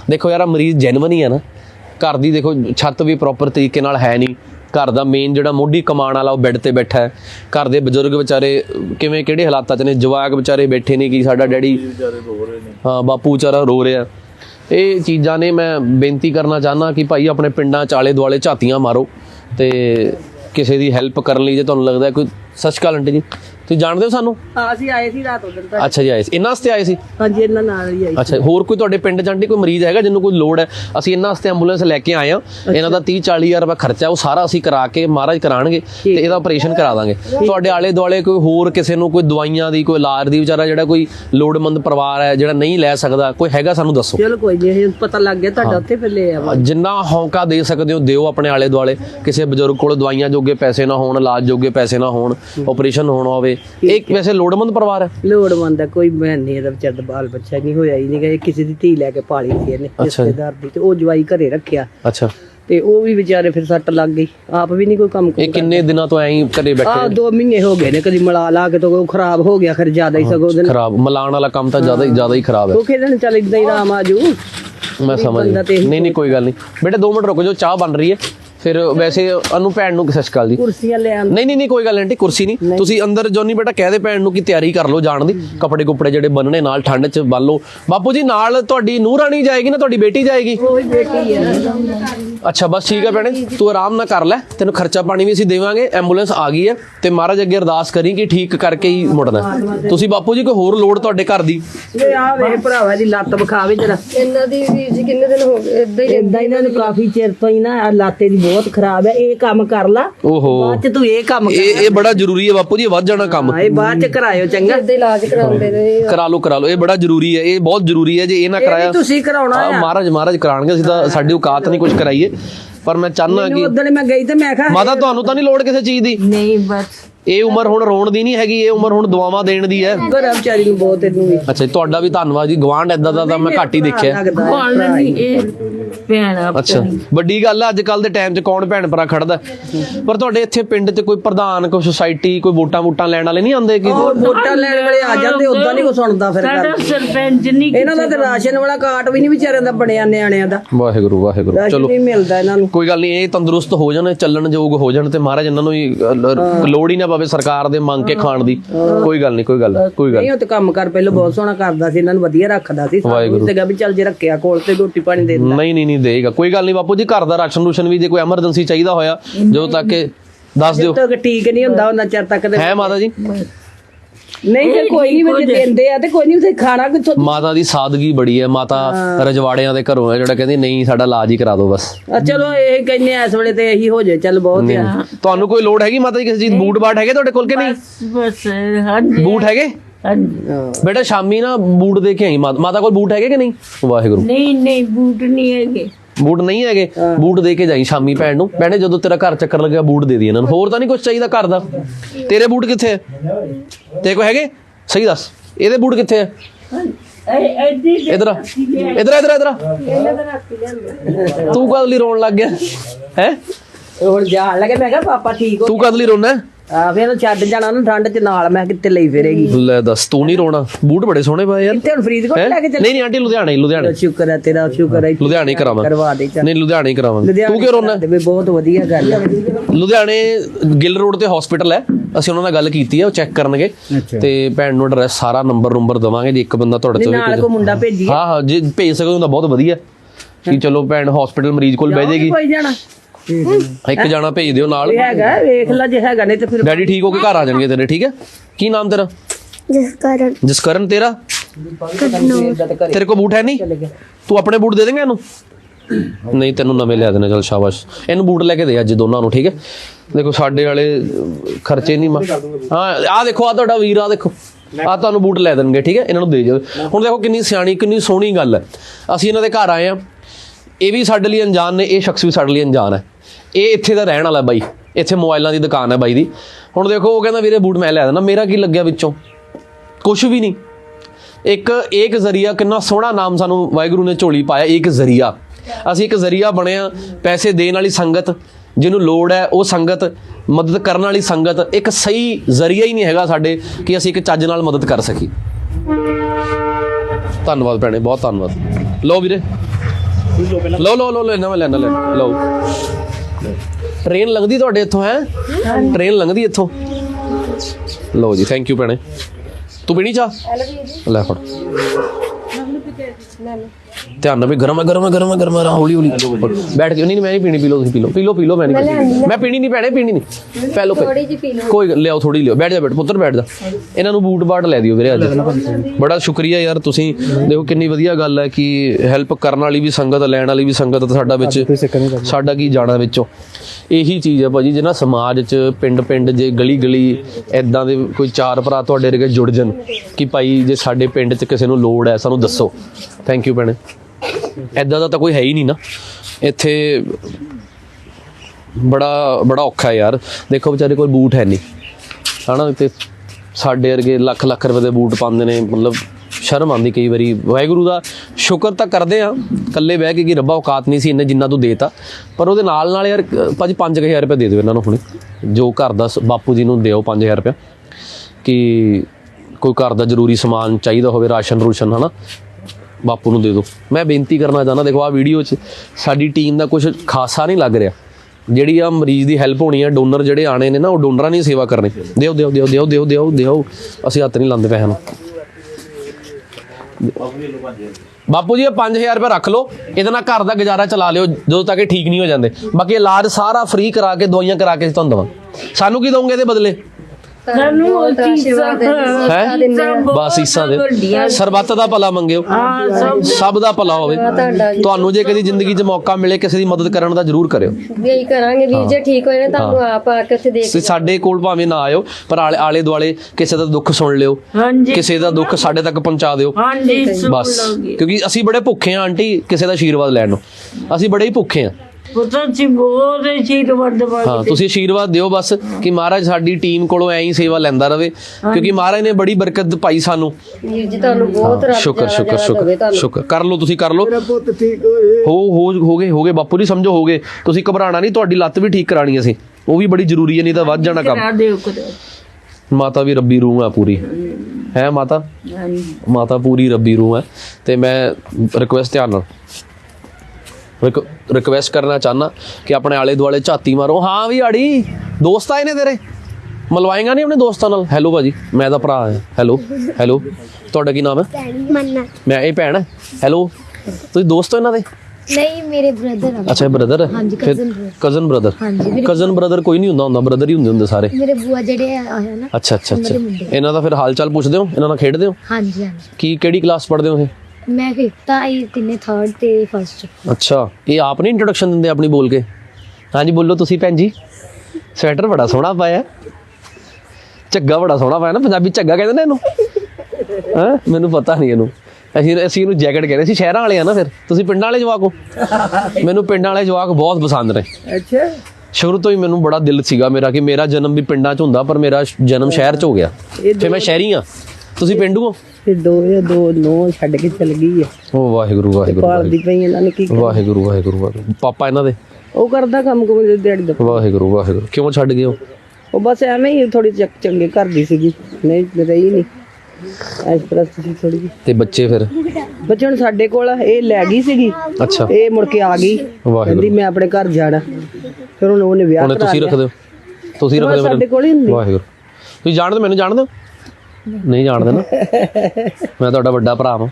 A: ਦੇਖੋ ਯਾਰ, ਆਹ ਮਰੀਜ਼ ਜੈਨੂਇਨ ਹੀ ਹੈ ਨਾ। ਘਰ ਦੀ ਦੇਖੋ, ਛੱਤ ਵੀ ਪ੍ਰੋਪਰ ਤਰੀਕੇ ਨਾਲ ਹੈ ਨਹੀਂ। ਘਰ ਦਾ ਮੇਨ ਜਿਹੜਾ ਮੋਢੀ ਕਮਾਉਣ ਵਾਲਾ ਉਹ ਬੈੱਡ ਤੇ ਬੈਠਾ ਹੈ। ਘਰ ਦੇ ਬਜ਼ੁਰਗ ਵਿਚਾਰੇ ਕਿਵੇਂ ਕਿਹੜੇ ਹਾਲਾਤਾਂ 'ਚ ਨੇ? ਜਵਾਕ ਵਿਚਾਰੇ ਬੈਠੇ ਨੇ ਕਿ ਸਾਡਾ ਡੈਡੀ ਹਾਂ ਬਾਪੂ ਵਿਚਾਰਾ ਰੋ ਰਿਹਾ। ਇਹ ਚੀਜ਼ਾਂ ਨੇ ਮੈਂ ਬੇਨਤੀ ਕਰਨਾ ਚਾਹਨਾ ਕਿ ਭਾਈ ਆਪਣੇ ਪਿੰਡਾਂ ਚਾਲੇ ਦੁਆਲੇ ਝਾਤੀਆਂ ਮਾਰੋ ਤੇ ਕਿਸੇ ਦੀ ਹੈਲਪ ਕਰਨ ਲਈ ਜੇ ਤੁਹਾਨੂੰ ਲੱਗਦਾ ਕੋਈ ਸ਼੍ਰੀ ਅਕਾਲ ਆਂਟੀ ਜੀ। ਤੁਸੀਂ ਜਾਣਦੇ ਹੋ ਸਾਨੂੰ?
D: ਹਾਂ ਅਸੀਂ ਆਏ ਸੀ ਰਾਤ ਉਦੋਂ ਤੱਕ
A: ਅੱਛਾ ਜੀ ਆਏ ਸੀ। ਇਹਨਾਂ ਵਾਸਤੇ ਆਏ ਸੀ?
D: ਹਾਂਜੀ ਇਹਨਾਂ ਨਾਲ ਹੀ ਆਏ
A: ਅੱਛਾ ਹੋਰ ਕੋਈ ਤੁਹਾਡੇ ਪਿੰਡ ਆਂਟੀ ਕੋਈ ਮਰੀਜ਼ ਹੈਗਾ ਜਿਹਨੂੰ ਕੋਈ ਲੋੜ ਹੈ? ਅਸੀਂ ਇਹਨਾਂ ਵਾਸਤੇ ਐਂਬੂਲੈਂਸ ਲੈ ਕੇ ਆਏ ਆ ਇਹਨਾਂ ਦਾ 30 40 ਹਜ਼ਾਰ ਰੁਪਏ ਖਰਚਾ ਉਹ ਸਾਰਾ ਅਸੀਂ ਕਰਾ ਕੇ ਮਹਾਰਾਜ ਕਰਾਣਗੇ ਤੇ ਇਹਦਾ ਆਪਰੇਸ਼ਨ ਕਰਾ ਦਾਂਗੇ। ਤੁਹਾਡੇ ਆਲੇ ਦੁਆਲੇ ਕੋਈ ਹੋਰ ਕਿਸੇ ਨੂੰ ਕੋਈ ਦਵਾਈਆਂ ਦੀ ਕੋਈ ਇਲਾਜ ਦੀ ਵਿਚਾਰਾ ਜਿਹੜਾ ਕੋਈ ਲੋੜਮੰਦ ਪਰਿਵਾਰ ਹੈ ਜਿਹੜਾ ਨਹੀਂ ਲੈ ਸਕਦਾ ਕੋਈ ਹੈਗਾ ਸਾਨੂੰ ਦੱਸੋ।
D: ਚਲੋ ਕੋਈ ਨਹੀਂ ਇਹ ਪਤਾ ਲੱਗ ਗਿਆ ਤੁਹਾਡਾ ਉੱਥੇ ਫਿਰ ਲੈ ਆਵਾਂ
A: ਜਿੰਨਾ ਹੌਂਕਾ ਦੇ ਸਕਦੇ ਹੋ ਦਿਓ ਆਪਣੇ ਆਲੇ ਦੁਆਲੇ। ਕਿਸੇ ਬਜ਼ੁਰਗ ਕੋਲ ਦਵਾਈਆਂ ਜੋਗੇ ਪੈਸੇ ਨਾ ਹੋਣ ਇਲਾਜ ਜੋਗੇ ਪੈਸੇ ਨਾ ਹੋਣ ਆਪਰੇਸ਼ਨ ਹੋਣਾ ਹੋਵੇ ਇਹ ਵੈਸੇ ਲੋੜਮੰਦ ਪਰਿਵਾਰ ਹੈ?
D: ਲੋੜਵੰਦ ਆ ਕੋਈ ਮੈਂ ਨਹੀਂ ਇਹਦਾ ਵਿਚਾਰ ਬਾਲ ਬੱਚਾ ਨਹੀਂ ਹੋਇਆ ਹੀ ਨਹੀਂ ਗਾ ਇਹ ਕਿਸੇ ਦੀ ਧੀ ਲੈ ਕੇ ਪਾਲੀ ਸੀ ਇਹਨੇ। ਰਿਸ਼ਤੇਦਾਰ ਦੀ ਤੇ ਉਹ ਜਵਾਈ ਘਰੇ ਰੱਖਿਆ।
A: ਅੱਛਾ।
D: ਤੇ ਉਹ ਵੀ ਵਿਚਾਰੇ ਫਿਰ ਸੱਟ ਲੱਗ ਗਈ ਆਪ ਵੀ ਨਹੀਂ ਕੋਈ ਕੰਮ
A: ਇਹ ਕਿੰਨੇ ਦਿਨਾਂ ਤੋਂ ਐਂ ਹੀ ਘਰੇ
D: ਆ
A: ਬੈਠੇ
D: ਦੋ ਮਹੀਨੇ ਹੋ ਗਏ ਨੇ ਕਦੀ ਮਲਾ ਲਾ ਕੇ ਤਾਂ ਉਹ ਖਰਾਬ ਹੋ ਗਿਆ ਫਿਰ ਜ਼ਿਆਦਾ ਹੀ ਸਗੋਂ ਉਹਦੇ ਨਾਲ।
A: ਖਰਾਬ ਮਲਾਣ ਵਾਲਾ ਕੰਮ ਤਾਂ ਜ਼ਿਆਦਾ ਹੀ ਜ਼ਿਆਦਾ ਹੀ ਖਰਾਬ ਹੈ।
D: ਉਹ ਖੇਡਣ ਚੱਲ ਇਦਾਂ ਹੀ ਰਾਮ ਆਜੂ
A: ਮੈਂ ਸਮਝ
D: ਬੰਦਾ ਤੇ ਇਹੀ
A: ਨਹੀਂ ਨਹੀਂ ਕੋਈ ਗੱਲ ਨਹੀਂ। ਬੇਟੇ 2 ਮਿੰਟ ਰੁਕੋ ਜੋ ਚਾਹ ਬਣ ਰਹੀ ਹੈ। ਫਿਰ ਵੈਸੇ ਅਨੂ ਭੈਣ ਨੂੰ ਸਤਿ ਸ਼੍ਰੀ ਅਕਾਲ ਜੀ।
D: ਕੁਰਸੀਆਂ ਲੈ ਆਂਦੇ
A: ਨਹੀਂ ਨਹੀਂ ਨਹੀਂ ਕੋਈ ਗੱਲ ਨਹੀਂ ਆਂਟੀ ਕੁਰਸੀ ਨਹੀਂ। ਤੁਸੀਂ ਅੰਦਰ ਜੋਨੀ ਬੇਟਾ ਕਹਿ ਦੇ ਭੈਣ ਨੂੰ ਕਿ ਤਿਆਰੀ ਕਰ ਲਓ ਜਾਣ ਦੀ। ਕੱਪੜੇ ਕੁੱਪੜੇ ਜਿਹੜੇ ਬੰਨਣੇ ਨਾਲ ਠੰਡ 'ਚ ਬੰਨ ਲਓ। ਬਾਪੂ ਜੀ ਨਾਲ ਤੁਹਾਡੀ ਨੂੰਹ ਰਾਣੀ ਜਾਏਗੀ ਨਾ ਤੁਹਾਡੀ ਬੇਟੀ ਜਾਏਗੀ?
D: ਕੋਈ ਬੇਟੀ ਹੈ।
A: ਅੱਛਾ ਬਸ ਠੀਕ ਹੈ ਭੈਣੇ ਤੂੰ ਆਰਾਮ ਨਾਲ ਕਰ ਲੈ। ਤੈਨੂੰ ਖਰਚਾ ਪਾਣੀ ਵੀ ਅਸੀਂ ਦੇਵਾਂਗੇ ਐਂਬੂਲੈਂਸ ਆ ਗਈ ਹੈ। ਤੇ ਮਹਾਰਾਜ ਅੱਗੇ ਅਰਦਾਸ ਕਰੀ ਕਿ ਠੀਕ ਕਰਕੇ ਹੀ ਮੁੜਨਾ। ਤੁਸੀਂ ਬਾਪੂ ਜੀ ਕੋਈ ਹੋਰ ਲੋੜ ਤੁਹਾਡੇ ਘਰ ਦੀ?
D: ਇਹ ਆ ਵੇ ਭਰਾਵਾ ਦੀ ਲੱਤ ਵਿਖਾਵੇ ਜਰਾ।
C: ਇਹਨਾਂ ਦੀ ਵੀਰ ਜੀ ਕਿੰਨੇ ਦਿਨ ਹੋ ਗਏ ਇਦਾਂ ਹੀ
D: ਇਦਾਂ ਇਹਨਾਂ ਨੂੰ ਕਾਫੀ ਚਿਰ ਤੋਂ ਹੀ ਨਾ ਲਾਤੇ ਦੀ ਬਹੁਤ ਬਹੁਤ ਖਰਾਬ ਹੈ ਇਹ ਕੰਮ ਕਰ ਲਾ।
A: ਓਹੋ।
D: ਬਾਅਦ ਚ ਤੂੰ ਇਹ ਕੰਮ ਕਰ।
A: ਇਹ ਇਹ ਬੜਾ ਜ਼ਰੂਰੀ ਹੈ ਬਾਪੂ ਜੀ ਇਹ ਵੱਧ ਜਾਣਾ ਕੰਮ।
D: ਹਾਂ, ਇਹ ਬਾਅਦ ਚ ਕਰਾਇਓ ਚੰਗਾ।
C: ਦੇ ਇਲਾਜ ਕਰਾਉਂਦੇ ਰਹੇ
A: ਕਰਾ ਲਓ ਕਰਾ ਲਓ। ਇਹ ਬੜਾ ਜ਼ਰੂਰੀ ਹੈ ਇਹ ਬਹੁਤ ਜ਼ਰੂਰੀ ਹੈ ਜੇ ਇਹ ਨਾ
D: ਇਹ
A: ਕਰਾਇਆ।
D: ਤੁਸੀਂ ਕਰਾਉਣਾ
A: ਹਾਂ,
D: ਆ।
A: ਮਹਾਰਾਜ ਮਹਾਰਾਜ ਕਰਾਣਗੇ ਅਸੀਂ ਤਾਂ ਸਾਡੀ ਔਕਾਤ ਨਹੀਂ ਕੁਝ ਕਰਾਈਏ। ਪਰ ਮੈਂ ਚਾਹਨਾ ਕਿ
D: ਉਦੋਂ ਮੈਂ ਗਈ ਤੇ ਮੈਂ ਕਿਹਾ
A: ਮਾਤਾ ਤੁਹਾਨੂੰ ਤਾਂ ਨਹੀਂ ਲੋੜ ਕਿਸੇ ਚੀਜ਼ ਦੀ।
B: ਨਹੀਂ ਬਸ।
A: ਇਹ ਉਮਰ ਹੁਣ ਰੋਣ ਦੀ ਨਹੀਂ ਹੈਗੀ ਇਹ ਉਮਰ ਹੁਣ ਦੁਆਵਾਂ ਦੇਣ ਦੀ ਹੈ।
D: ਘਰ ਵਿਚਾਰੀ ਨੂੰ ਬਹੁਤ ਇਹਨੂੰ ਵੀ।
A: ਅੱਛਾ ਜੀ, ਤੁਹਾਡਾ ਵੀ ਧੰਨਵਾਦ ਜੀ ਗਵਾਂਡ ਐਦਾਂ ਦਾ ਤਾਂ ਮੈਂ ਘੱਟ ਹੀ ਦੇਖਿਆ।
D: ਲੱਗਦਾ ਹੈ।
B: ਕੋਣ ਨਹੀਂ ਇਹ ਭੈਣ
A: ਅੱਛਾ ਵੱਡੀ ਗੱਲ ਹੈ ਅੱਜ ਕੱਲ ਦੇ ਟਾਈਮ 'ਚ ਕੌਣ ਭੈਣ ਭਰਾ ਖੜਦਾ? ਪਰ ਤੁਹਾਡੇ ਇੱਥੇ ਪਿੰਡ 'ਚ ਕੋਈ ਪ੍ਰਧਾਨ ਕੋਈ ਸੁਸਾਇਟੀ ਕੋਈ ਵੋਟਾਂ ਵੋਟਾਂ ਲੈਣ ਵਾਲੇ ਨਹੀਂ ਆਉਂਦੇ ਕਿ?
D: ਵੋਟਾਂ ਲੈਣ ਵਾਲੇ ਆ ਜਾਂਦੇ ਉਦਾਂ ਨਹੀਂ ਕੋ ਸੁਣਦਾ ਫਿਰ
B: ਸਾਡਾ
D: ਗੱਲ
B: ਸਰਪੰਚ ਨਹੀਂ
D: ਇਹਨਾਂ ਦਾ ਤੇ ਰਾਸ਼ਨ ਵਾਲਾ ਕਾਰਟ ਵੀ ਨਹੀਂ ਵਿਚਾਰਿਆਂ ਦਾ ਬਣਿਆ ਨਿਆਣਿਆਂ ਦਾ।
A: ਵਾਹਿਗੁਰੂ ਵਾਹਿਗੁਰੂ
D: ਰਾਸ਼ਨ
A: ਚਲੋ।
D: ਨਹੀਂ ਮਿਲਦਾ ਇਹਨਾਂ ਨੂੰ।
A: ਕੋਈ ਗੱਲ ਨਹੀਂ ਇਹ ਤੰਦਰੁਸਤ ਹੋ ਜਾਣ ਚੱਲਣ ਯੋਗ ਹੋ ਜਾਣ ਤੇ ਮਹਾਰਾਜ ਇਹਨਾਂ ਨੂੰ ਹੀ ਅ, ਲ- ਲੋੜ ਹੀ ਨਾ ਪਵੇ। ਸਰਕਾਰ ਦੇ ਮੰਗ ਕੇ ਖਾਣ ਦੀ। ਕੋਈ ਗੱਲ ਨਹੀਂ ਕੋਈ ਗੱਲ ਕੋਈ ਗੱਲ
D: ਨਹੀਂ ਉਹ ਤੇ ਕੰਮ ਕਰ ਪਹਿਲਾਂ ਬਹੁਤ ਸੋਹਣਾ ਕਰਦਾ ਸੀ ਇਹਨਾਂ ਨੂੰ ਵਧੀਆ ਰੱਖਦਾ ਸੀ
A: ਵਾਹਿਗੁਰੂ।
D: ਸਾਨੂੰ ਸੀਗਾ ਵੀ ਚੱਲ ਜੇ ਰੱਖਿਆ ਕੋਲ ਤੇ ਰੋਟੀ ਪਾਣੀ ਦੇ ਦਿੰਦਾ
A: ਨਹੀਂ ਨਹੀਂ ਨਹੀਂ ਦੇਗਾ ਕੋਈ ਗੱਲ ਨਹੀਂ ਬਾਪੂ ਜੀ ਘਰ ਦਾ ਰਾਸ਼ਨ ਰੂਸ਼ਨ ਵੀ ਜੇ ਕੋਈ ਐਮਰਜੈਂਸੀ ਚਾਹੀਦਾ ਹੋਇਆ ਜਦੋਂ ਤੱਕ ਦੱਸ ਦਿਓ।
D: ਤੱਕ ਠੀਕ ਨਹੀਂ ਹੁੰਦਾ ਉਹਨਾਂ ਚਿਰ ਤੱਕ ਤੇ
A: ਹੈ ਮਾਤਾ ਜੀ।
D: ਨਹੀਂ ਤੇ ਕੋਈ ਨਹੀਂ ਵਿੱਚ ਦਿੰਦੇ ਆ ਤੇ ਕੋਈ ਨਹੀਂ ਤੇ ਖਾਣਾ ਕਿੱਥੋਂ
A: ਮਾਤਾ ਦੀ ਸਾਦਗੀ ਬੜੀ ਹੈ ਮਾਤਾ ਰਜਵਾੜਿਆਂ ਦੇ ਘਰੋਂ ਹੈ ਜਿਹੜਾ ਕਹਿੰਦੀ ਨਹੀਂ ਸਾਡਾ ਇਲਾਜ ਹੀ ਕਰਾ ਦਿਓ ਬਸ।
D: ਆ ਚਲੋ ਇਹ ਕਹਿੰਦੇ ਆ ਇਸ ਵੇਲੇ ਤੇ ਇਹੀ ਹੋ ਜਾਏ ਚੱਲ ਬਹੁਤ ਆ।
A: ਤੁਹਾਨੂੰ ਕੋਈ ਲੋੜ ਹੈਗੀ ਮਾਤਾ ਜੀ ਕਿਸੇ ਚੀਜ਼? ਬੂਟ ਬਾਟ ਹੈਗੇ ਤੁਹਾਡੇ ਕੋਲ ਕਿ ਨਹੀਂ?
B: ਬਸ ਹਾਂਜੀ।
A: ਬੂਟ ਹੈਗੇ?
B: ਹਾਂਜੀ।
A: ਬੇਟਾ ਸ਼ਾਮੀ ਨਾ ਬੂਟ ਦੇ ਕੇ ਆਈ ਮਾਤਾ। ਮਾਤਾ ਕੋਲ ਬੂਟ ਹੈਗੇ ਕਿ ਨਹੀਂ? ਵਾਹਿਗੁਰੂ।
B: ਨਹੀਂ ਨਹੀਂ ਬੂਟ ਨਹੀਂ ਹੈਗੇ।
A: ਬੂਟ ਨਹੀਂ ਹੈਗੇ ਬੂਟ ਦੇ ਕੇ ਜਾਈ ਸ਼ਾਮੀ ਭੈਣ ਨੂੰ। ਭੈਣੇ ਜਦੋਂ ਤੇਰਾ ਘਰ ਚੱਕਰ ਲੱਗਿਆ ਬੂਟ ਦੇ ਦੀ ਇਹਨਾਂ ਨੂੰ। ਹੋਰ ਤਾਂ ਨਹੀਂ ਕੁਝ ਚਾਹੀਦਾ ਘਰ ਦਾ। ਤੇਰੇ ਬੂਟ ਕਿੱਥੇ ਹੈ ਤੇਰੇ ਕੋ ਹੈਗੇ? ਸਹੀ ਦੱਸ। ਇਹਦੇ ਬੂਟ ਕਿੱਥੇ ਹੈ ਇਧਰ ਇਧਰ ਇਧਰ ਇਧਰ ਤੂੰ ਕਦ ਲਈ ਰੋਣ ਲੱਗ ਗਿਆ? ਹੈ?
D: ਹੁਣ ਜਾਣ ਲੱਗੇ ਮੈਂ ਕਿਹਾ ਪਾਪਾ ਠੀਕ ਹੋ
A: ਤੂੰ ਕਦ ਲਈ ਰੋਣਾ?
D: ਆ ਫਿਰ ਛੱਡ ਜਾਣਾ ਉਹਨੂੰ ਠੰਡ ਚ ਨਾਲ ਮੈਂ ਕਿੱਥੇ ਲਈ ਫਿਰੇਗੀ।
A: ਲੈ ਦੱਸ ਤੂੰ ਨਹੀਂ ਰੋਣਾ। ਬੂਟ ਬੜੇ ਸੋਹਣੇ ਪਾਏ ਯਾਰ।
D: ਕਿੱਥੇ ਹੁਣ ਫਰੀਦਕੋਟ? ਲੈ ਕੇ ਚੱਲ?
A: ਨਹੀਂ ਨਹੀਂ ਆਂਟੀ ਲੁਧਿਆਣੇ ਹੀ, ਲੁਧਿਆਣੇ
D: ਸ਼ੁਕਰ ਹੈ ਤੇਰਾ ਸ਼ੁਕਰ ਹੈ
A: ਲੁਧਿਆਣੇ ਹੀ ਕਰਾਵਾਂਗੇ
D: ਕਰਵਾ ਦੇ ਚੱਲ।
A: ਨਹੀਂ ਲੁਧਿਆਣੇ ਹੀ ਕਰਾਵਾਂਗੇ ਤੂੰ ਕਿਉਂ ਰੋਣਾ?
D: ਵੀ ਬਹੁਤ ਵਧੀਆ ਗੱਲ ਹੈ
A: ਲੁਧਿਆਣੇ ਗਿੱਲ ਰੋਡ ਤੇ ਹਸਪੀਟਲ ਹੈ। ਅਸੀਂ ਉਹਨਾਂ ਨਾਲ ਗੱਲ ਕੀਤੀ ਹੈ ਉਹ ਚੈੱਕ ਕਰਨਗੇ। ਤੇ ਭੈਣ ਨੂੰ ਐਡਰੈਸ ਸਾਰਾ ਨੰਬਰ ਨੰਬਰ ਦਵਾਂਗੇ ਜੇ ਇੱਕ ਬੰਦਾ ਤੁਹਾਡੇ ਤੋਂ ਵੀ
D: ਨਾਲ ਕੋ ਮੁੰਡਾ ਭੇਜੀ
A: ਹਾਂ ਹਾਂ ਜੇ ਭੇਜ ਸਕੋ ਤਾਂ ਬਹੁਤ ਵਧੀਆ। ਕਿ ਚਲੋ ਭੈਣ ਹਸਪੀਟਲ ਮਰੀਜ਼ ਕੋਲ ਬਹਿ ਜਾਏਗੀ। ਇੱਕ ਜਾਣਾ ਭੇਜ ਦਿਓ ਨਾਲ।
D: ਇਹ ਹੈਗਾ ਵੇਖ ਲੈ ਜੇ ਹੈਗਾ ਨਹੀਂ ਤੇ ਫਿਰ
A: ਡੈਡੀ ਠੀਕ ਹੋ ਕੇ ਘਰ ਆ ਜਾਣਗੇ ਤੇਰੇ ਠੀਕ ਹੈ? ਕੀ ਨਾਮ ਤੇਰਾ?
F: ਜਿਸ ਕਾਰਨ
A: ਜਸਕਰਨ ਤੇਰਾ? ਤੇਰੇ ਕੋਲ ਬੂਟ ਹੈ ਨਹੀਂ? ਤੂੰ ਆਪਣੇ ਬੂਟ ਦੇ ਦੇਂਗਾ ਇਹਨੂੰ? ਨਹੀਂ ਤੈਨੂੰ ਨਵੇਂ ਲਿਆ ਦੇਣੇ ਚਲ ਸ਼ਾਬਾਸ਼। ਇਹਨੂੰ ਬੂਟ ਲੈ ਕੇ ਦੇ ਅੱਜ ਦੋਨਾਂ ਨੂੰ ਠੀਕ ਹੈ? ਦੇਖੋ ਸਾਡੇ ਵਾਲੇ ਖਰਚੇ ਨਹੀਂ ਹਾਂ ਆਹ ਦੇਖੋ ਆ ਤੁਹਾਡਾ ਵੀਰ ਆ ਦੇਖੋ। ਆ ਤੁਹਾਨੂੰ ਬੂਟ ਲੈ ਦੇਣਗੇ ਠੀਕ ਹੈ? ਇਹਨਾਂ ਨੂੰ ਦੇ ਜਾਓ ਹੁਣ ਦੇਖੋ ਕਿੰਨੀ ਸਿਆਣੀ ਕਿੰਨੀ ਸੋਹਣੀ ਗੱਲ ਹੈ। ਅਸੀਂ ਇਹਨਾਂ ਦੇ ਘਰ ਆਏ ਆ ਇਹ ਵੀ ਸਾਡੇ ਲਈ ਅਣਜਾਣ ਨੇ ਇਹ ਸ਼ਖਸ ਵੀ ਸਾਡੇ ਲਈ ਅਣਜਾਣ ਹੈ। ਇਹ ਇੱਥੇ ਦਾ ਰਹਿਣ ਵਾਲਾ ਬਾਈ। ਇੱਥੇ ਮੋਬਾਈਲਾਂ ਦੀ ਦੁਕਾਨ ਹੈ ਬਾਈ ਦੀ। ਹੁਣ ਦੇਖੋ, ਉਹ ਕਹਿੰਦਾ ਵੀਰੇ ਬੂਟ ਮੈਂ ਲੈ ਦੇਣਾ ਮੇਰਾ ਕੀ ਲੱਗਿਆ ਵਿੱਚੋਂ? ਕੁਝ ਵੀ ਨਹੀਂ। ਇੱਕ ਇੱਕ ਜ਼ਰੀਆ ਕਿੰਨਾ ਸੋਹਣਾ ਨਾਮ ਸਾਨੂੰ ਵਾਹਿਗੁਰੂ ਨੇ ਝੋਲੀ ਪਾਇਆ, ਇੱਕ ਜ਼ਰੀਆ। ਅਸੀਂ ਇੱਕ ਜ਼ਰੀਆ ਬਣਿਆ ਪੈਸੇ ਦੇਣ ਵਾਲੀ ਸੰਗਤ, ਜਿਹਨੂੰ ਲੋੜ ਹੈ, ਉਹ ਸੰਗਤ, ਮਦਦ ਕਰਨ ਵਾਲੀ ਸੰਗਤ। ਇੱਕ ਸਹੀ ਜ਼ਰੀਆ ਹੀ ਨਹੀਂ ਹੈਗਾ ਸਾਡੇ ਕਿ ਅਸੀਂ ਇੱਕ ਚੱਜ ਨਾਲ ਮਦਦ ਕਰ ਸਕੀ ਧੰਨਵਾਦ ਭੈਣੇ, ਬਹੁਤ ਧੰਨਵਾਦ। ਲਓ ਵੀਰੇ। ਲਓ ਲਓ ਲਓ ਲੈਣਾ ਮੈਂ ਲੈਣਾ, ਲੈ ਲਓ। ਟ੍ਰੇਨ ਲੰਘਦੀ ਤੁਹਾਡੇ ਇੱਥੋਂ ਹੈ? ਟ੍ਰੇਨ ਲੰਘਦੀ ਇੱਥੋਂ? ਲਓ ਜੀ ਥੈਂਕ ਯੂ ਭੈਣੇ। ਤੂੰ ਪੀਣੀ ਚਾਹ? ਲੈ ਫੜ। ਧਿਆਨ ਨਾਲ ਵੀ ਗਰਮ ਹੈ ਗਰਮ ਹੈ ਗਰਮ ਹੈ ਗਰਮ ਹੈ ਹੌਲੀ ਹੌਲੀ। ਬੈਠ ਕੇ ਨਹੀਂ ਨਹੀਂ ਮੈਂ ਨਹੀਂ ਪੀਣੀ ਪੀ ਲਓ ਤੁਸੀਂ ਪੀ ਲਓ ਪੀ ਲਓ ਪੀ ਲਓ ਮੈਂ ਨਹੀਂ ਪੀਣੀ। ਮੈਂ ਪੀਣੀ ਨਹੀਂ ਭੈਣੇ ਪੀਣੀ ਨਹੀਂ। ਪੈ ਲਓ
C: ਥੋੜੀ ਜਿਹੀ ਪੀ ਲਓ।
A: ਕੋਈ ਲਿਆਓ ਥੋੜੀ ਲਿਆਓ। ਬੈਠ ਜਾ ਬੈਠ ਪੁੱਤਰ ਬੈਠ ਜਾ। ਇਹਨਾਂ ਨੂੰ ਬੂਟ ਬਾਟ ਲੈ ਦਿਓ ਵੀਰੇ ਅੱਜ। ਬੜਾ ਸ਼ੁਕਰੀਆ ਯਾਰ ਤੁਸੀਂ। ਦੇਖੋ ਕਿੰਨੀ ਵਧੀਆ ਗੱਲ ਹੈ ਕਿ ਹੈਲਪ ਕਰਨ ਵਾਲੀ ਵੀ ਸੰਗਤ ਲੈਣ ਵਾਲੀ ਵੀ ਸੰਗਤ ਸਾਡਾ ਵਿੱਚ ਸਾਡਾ ਕੀ ਜਾਣਾ ਵਿੱਚੋਂ। ਇਹੀ ਚੀਜ਼ ਹੈ ਭਾਜੀ ਜੇ ਨਾ ਸਮਾਜ 'ਚ ਪਿੰਡ ਪਿੰਡ ਜੇ ਗਲੀ ਗਲੀ ਐਦਾਂ ਦੇ ਕੋਈ ਚਾਰ ਭਰਾ ਤੁਹਾਡੇ ਵਰਗੇ ਜੁੜ ਜਨ ਕਿ ਭਾਈ ਜੇ ਸਾਡੇ ਪਿੰਡ 'ਚ ਕਿਸੇ ਨੂੰ ਲੋੜ ਹੈ ਸਾਨੂੰ ਦੱਸੋ। ਥੈਂਕ ਯੂ ਭੈਣੇ। ਐਦਾਂ ਦਾ ਤਾਂ ਕੋਈ ਹੈ ਹੀ ਨਹੀਂ ਨਾ। ਇੱਥੇ ਬੜਾ ਬੜਾ ਔਖਾ ਯਾਰ। ਦੇਖੋ ਵਿਚਾਰੇ ਕੋਲ ਬੂਟ ਹੈ ਨਹੀਂ। ਹਨਾ ਤੇ ਸਾਡੇ ਵਰਗੇ ਲੱਖ ਲੱਖ ਰੁਪਏ ਦੇ ਬੂਟ ਪਾਉਂਦੇ ਨੇ, ਮਤਲਬ ਸ਼ਰਮ ਆਉਂਦੀ ਕਈ ਵਾਰੀ। ਵਾਹਿਗੁਰੂ ਦਾ ਸ਼ੁਕਰ ਤਾਂ ਕਰਦੇ ਆ ਇਕੱਲੇ ਬਹਿ ਕੇ ਕਿ ਰੱਬਾ ਔਕਾਤ ਨਹੀਂ ਸੀ ਇੰਨੇ ਜਿੰਨਾ ਤੂੰ ਦੇਤਾ। ਪਰ ਉਹਦੇ ਨਾਲ ਨਾਲ ਯਾਰ ਪੰਜ ਭਾਜੀ 5000 ਰੁਪਏ ਦੇ ਦਿਓ ਇਹਨਾਂ ਨੂੰ ਹੁਣੇ। ਜੋ ਘਰ ਦਾ ਸ- ਬਾਪੂ ਜੀ ਨੂੰ ਦਿਓ 5000 ਰੁਪਏ ਕਿ ਕੋਈ ਘਰ ਦਾ ਜ਼ਰੂਰੀ ਸਮਾਨ ਚਾਹੀਦਾ ਹੋਵੇ ਰਾਸ਼ਨ ਰੂਸ਼ਨ ਹਨਾ। ਬਾਪੂ ਨੂੰ ਦੇ ਦਿਓ ਮੈਂ ਬੇਨਤੀ ਕਰਨਾ ਚਾਹੁੰਦਾ, ਦੇਖੋ ਆ ਵੀਡੀਓ 'ਚ ਸਾਡੀ ਟੀਮ ਦਾ ਕੁਝ ਖਾਸਾ ਨਹੀਂ ਲੱਗ ਰਿਹਾ। ਜਿਹੜੀ ਆ ਮਰੀਜ਼ ਦੀ ਹੈਲਪ ਹੋਣੀ ਆ ਡੋਨਰ ਜਿਹੜੇ ਆਣੇ ਨੇ ਨਾ, ਉਹ ਡੋਨਰਾਂ ਦੀ ਸੇਵਾ ਕਰਨੀ। ਦਿਓ ਦਿਓ ਦਿਓ ਦਿਓ ਦਿਓ ਦਿਓ ਦਿਓ। ਅਸੀਂ ਹੱਥ ਨਹੀਂ ਲਾਉਂਦੇ ਪੈਸਿਆਂ ਨੂੰ। ਬਾਪੂ ਜੀ, ਇਹ 5000 ਰੁਪਏ ਰੱਖ ਲਓ। ਇਹਦੇ ਨਾਲ ਘਰ ਦਾ ਗੁਜ਼ਾਰਾ ਚਲਾ ਲਿਓ, ਜਦੋਂ ਤੱਕ ਇਹ ਠੀਕ ਨਹੀਂ ਹੋ ਜਾਂਦੇ। ਬਾਕੀ ਇਲਾਜ ਸਾਰਾ ਫ੍ਰੀ ਕਰਾ ਕੇ, ਦਵਾਈਆਂ ਕਰਾ ਕੇ ਅਸੀਂ ਤੁਹਾਨੂੰ ਦਵਾਂ ਸਾਨੂੰ ਕੀ ਦੋਗੇ ਇਹਦੇ ਬਦਲੇ?
B: ਸਾਨੂੰ ਉਹ ਚੀਜ਼ਾਂ
A: ਹੈ ਬਸ ਇਸਾਂ ਦੇ। ਸਰਬੱਤ ਦਾ ਭਲਾ ਮੰਗਿਓ।
B: ਹਾਂ ਸਭ
A: ਸਭ ਦਾ ਭਲਾ ਹੋਵੇ।
C: ਤੁਹਾਡਾ ਜੀ
A: ਤੁਹਾਨੂੰ ਜੇ ਕਦੀ ਜ਼ਿੰਦਗੀ 'ਚ ਮੌਕਾ ਮਿਲੇ ਕਿਸੇ ਦੀ ਮਦਦ ਕਰਨ ਦਾ ਜ਼ਰੂਰ ਕਰਿਓ।
C: ਵੀ ਕਰਾਂਗੇ ਵੀਰ ਜੇ ਠੀਕ ਹੋਏ ਨੇ ਤੁਹਾਨੂੰ ਆਪ ਆ ਕੇ ਉੱਥੇ ਦੇਖ
A: ਤੁਸੀਂ ਸਾਡੇ ਕੋਲ ਭਾਵੇਂ ਨਾ ਆਇਓ ਪਰ ਆਲੇ ਆਲੇ ਦੁਆਲੇ ਕਿਸੇ ਦਾ ਦੁੱਖ ਸੁਣ ਲਿਓ।
B: ਹਾਂਜੀ।
A: ਕਿਸੇ ਦਾ ਦੁੱਖ ਸਾਡੇ ਤੱਕ ਪਹੁੰਚਾ ਦਿਓ।
B: ਹਾਂਜੀ ਸੁਣ
A: ਬਸ। ਕਿਉਂਕਿ ਅਸੀਂ ਬੜੇ ਭੁੱਖੇ ਆ ਆਂਟੀ ਕਿਸੇ ਦਾ ਆਸ਼ੀਰਵਾਦ ਲੈਣ ਨੂੰ। ਅਸੀਂ ਬੜੇ ਹੀ ਭੁੱਖੇ ਆ
B: ਪੁੱਤਰ ਜੀ ਬਹੁਤ ਆਸ਼ੀਰਵਾਦ
A: ਹਾਂ
B: ਦਵਾਂਗੇ
A: ਤੁਸੀਂ ਆਸ਼ੀਰਵਾਦ ਦਿਓ ਬਸ ਕਿ ਮਹਾਰਾਜ ਸਾਡੀ ਟੀਮ ਕੋਲੋਂ ਐਂ ਹੀ ਸੇਵਾ ਲੈਂਦਾ ਰਵੇ ਕਿਉਂਕਿ ਮਹਾਰਾਜ ਨੇ ਬੜੀ ਬਰਕਤ ਪਾਈ ਸਾਨੂੰ।
C: ਵੀਰ ਜੀ ਤੁਹਾਨੂੰ ਬਹੁਤ ਰੱਬ
A: ਸ਼ੁਕਰ ਸ਼ੁਕਰ ਸ਼ੁਕਰ ਸ਼ੁਕਰ। ਕਰ ਲਓ ਤੁਸੀਂ ਕਰ ਲਓ।
E: ਮੇਰਾ ਪੁੱਤ ਠੀਕ ਹੋਏ।
A: ਹੋ ਹੋ ਹੋ ਗਏ ਹੋ ਗਏ। ਬਾਪੂ ਜੀ ਸਮਝੋ ਹੋ ਗਏ। ਤੁਸੀਂ ਘਬਰਾਣਾ ਨਹੀਂ ਤੁਹਾਡੀ ਲੱਤ ਵੀ ਠੀਕ ਕਰਾਣੀ ਅਸੀਂ। ਉਹ ਵੀ ਬੜੀ ਜ਼ਰੂਰੀ ਹੈ ਨਹੀਂ ਤਾਂ ਵੱਧ ਜਾਣਾ ਕੰਮ। ਮਾਤਾ ਵੀ ਰੱਬੀ ਰੂਹ ਆ ਪੂਰੀ। ਹੈ ਮਾਤਾ?
B: ਹਾਂਜੀ।
A: ਮਾਤਾ ਪੂਰੀ ਰੱਬੀ ਰੂਹ ਹੈ ਤੇ ਮੈਂ ਰਿਕੁਐਸਟ ਧਿਆਨ ਨਾਲ ਰਿਕੁਐਸਟ ਕਰਨਾ ਚਾਹਨਾ ਕਿ ਆਪਣੇ ਆਲੇ ਦੁਆਲੇ ਝਾਤੀ ਮਾਰੋ। ਹਾਂ ਵੀ ਆੜੀ ਦੋਸਤ ਆਏ ਨੇ ਤੇਰੇ? ਮਲਵਾਏਗਾ ਨਹੀਂ ਆਪਣੇ ਦੋਸਤਾਂ ਨਾਲ? ਹੈਲੋ ਭਾਜੀ ਮੈਂ ਦਾ ਭਰਾ ਹਾਂ। ਹੈਲੋ ਹੈਲੋ ਤੁਹਾਡਾ ਕੀ ਨਾਮ ਹੈ?
F: ਮੰਨਾ।
A: ਮੈਂ ਇਹ ਭੈਣ ਹੈਲੋ ਤੁਸੀਂ ਦੋਸਤ ਹੋ ਇਹਨਾਂ ਦੇ?
F: ਨਹੀਂ ਮੇਰੇ ਬ੍ਰਦਰ ਆ।
A: ਅੱਛਾ ਬ੍ਰਦਰ
F: ਹਾਂਜੀ, brother।
A: ਕਜ਼ਨ ਬ੍ਰਦਰ
F: ਹਾਂਜੀ,
A: ਕਜ਼ਨ ਬ੍ਰਦਰ ਕੋਈ ਨਹੀਂ ਹੁੰਦਾ ਹੁੰਦਾ ਬ੍ਰਦਰ ਹੀ ਹੁੰਦੇ ਹੁੰਦੇ ਸਾਰੇ।
F: ਮੇਰੇ ਬੂਆ ਜਿਹੜੇ ਆਏ ਨਾ
A: ਅੱਛਾ ਅੱਛਾ ਅੱਛਾ। ਇਹਨਾਂ ਦਾ ਫਿਰ ਹਾਲ ਚਾਲ ਪੁੱਛਦੇ ਹੋ? ਇਹਨਾਂ ਨਾਲ ਖੇਡਦੇ ਹੋ?
F: ਹਾਂਜੀ ਹਾਂਜੀ।
A: ਕੀ ਕਿਹੜੀ ਕਲਾਸ ਪੜ੍ਹਦੇ ਹੋ ਇਹ?
F: ਮੈਂ ਫਿਫਥ ਆਈ ਤਿੰਨੇ ਥਰਡ ਤੇ ਫਸਟ
A: ਅੱਛਾ ਇਹ ਆਪ ਨਹੀਂ ਇੰਟਰੋਡਕਸ਼ਨ ਦਿੰਦੇ ਆਪਣੀ ਬੋਲ ਕੇ? ਹਾਂਜੀ ਬੋਲੋ ਤੁਸੀਂ ਭੈਣ ਜੀ। ਸਵੈਟਰ ਬੜਾ ਸੋਹਣਾ ਪਾਇਆ। ਝੱਗਾ ਬੜਾ ਸੋਹਣਾ ਪਾਇਆ ਨਾ ਪੰਜਾਬੀ ਝੱਗਾ ਕਹਿੰਦੇ ਨੇ ਇਹਨੂੰ। ਹਾਂ? ਮੈਨੂੰ ਪਤਾ ਨਹੀਂ ਇਹਨੂੰ। ਅਸੀਂ ਅਸੀਂ ਇਹਨੂੰ ਜੈਕਟ ਕਹਿੰਦੇ ਸੀ ਸ਼ਹਿਰਾਂ ਵਾਲੇ ਆ ਨਾ ਫਿਰ। ਤੁਸੀਂ ਪਿੰਡਾਂ ਵਾਲੇ ਜਵਾਕ ਹੋ? ਮੈਨੂੰ ਪਿੰਡਾਂ ਵਾਲੇ ਜਵਾਕ ਬਹੁਤ ਪਸੰਦ ਨੇ।
D: ਅੱਛਾ।
A: ਸ਼ੁਰੂ ਤੋਂ ਹੀ ਮੈਨੂੰ ਬੜਾ ਦਿਲ ਸੀਗਾ ਮੇਰਾ ਕਿ ਮੇਰਾ ਜਨਮ ਵੀ ਪਿੰਡਾਂ 'ਚ ਹੁੰਦਾ ਪਰ ਮੇਰਾ ਜਨਮ ਸ਼ਹਿਰ 'ਚ ਹੋ ਗਿਆ। ਫਿਰ ਮੈਂ ਸ਼ਹਿਰੀ ਆ। ਤੁਸੀਂ ਪਿੰਡੂ ਹੋ?
D: ਤੇ ਦੋ ਜਾਂ ਦੋ ਨੋ ਛੱਡ ਕੇ ਚਲ ਗਈ ਹੈ
A: ਓ ਵਾਹਿਗੁਰੂ ਵਾਹਿਗੁਰੂ
D: ਪਾਲਦੀ ਪਈ ਇਹਨਾਂ ਨੇ ਕੀ
A: ਵਾਹਿਗੁਰੂ ਵਾਹਿਗੁਰੂ ਵਾਹਿਗੁਰੂ। ਪਾਪਾ ਇਹਨਾਂ ਦੇ?
D: ਉਹ ਕਰਦਾ ਕੰਮ ਕੁਮ ਦੇ ਦਿਹਾੜੀ ਦਾ।
A: ਵਾਹਿਗੁਰੂ ਵਾਹਿਗੁਰੂ। ਕਿਉਂ ਛੱਡ ਗਏ
D: ਉਹ? ਬਸ ਐਵੇਂ ਹੀ ਥੋੜੀ ਚੰਗੇ ਘਰ ਦੀ ਸੀਗੀ। ਨਹੀਂ ਰਹੀ ਨਹੀਂ। ਐਸ ਪ੍ਰਸਤ ਸੀ ਥੋੜੀ ਜਿਹੀ।
A: ਤੇ ਬੱਚੇ ਫਿਰ?
D: ਬੱਚੇ ਹੁਣ ਸਾਡੇ ਕੋਲ ਆ, ਇਹ ਲੈ ਗਈ ਸੀਗੀ।
A: ਅੱਛਾ।
D: ਇਹ ਮੁੜ ਕੇ ਆ ਗਈ। ਕਹਿੰਦੀ
A: ਵਾਹਿਗੁਰੂ
D: ਮੈਂ ਆਪਣੇ ਘਰ ਜਾਣਾ। ਫਿਰ ਹੁਣ ਉਹਨੇ ਵਿਆਹ ਕਰਾ
A: ਤੁਸੀਂ
D: ਲਿਆ।
A: ਰੱਖਦੇ ਹੋ? ਤੁਸੀਂ ਰੱਖਦੇ ਹੋ
D: ਸਾਡੇ ਕੋਲ ਹੀ ਹੁੰਦੀ।
A: ਵਾਹਿਗੁਰੂ। ਤੁਸੀਂ ਜਾਣਦੇ ਹੋ? ਮੈਨੂੰ ਜਾਣਦੇ ਹੋ? ਨਹੀਂ ਜਾਣਦੇ ਨਾ। ਮੈਂ ਤੁਹਾਡਾ ਵੱਡਾ ਭਰਾ ਹਾਂ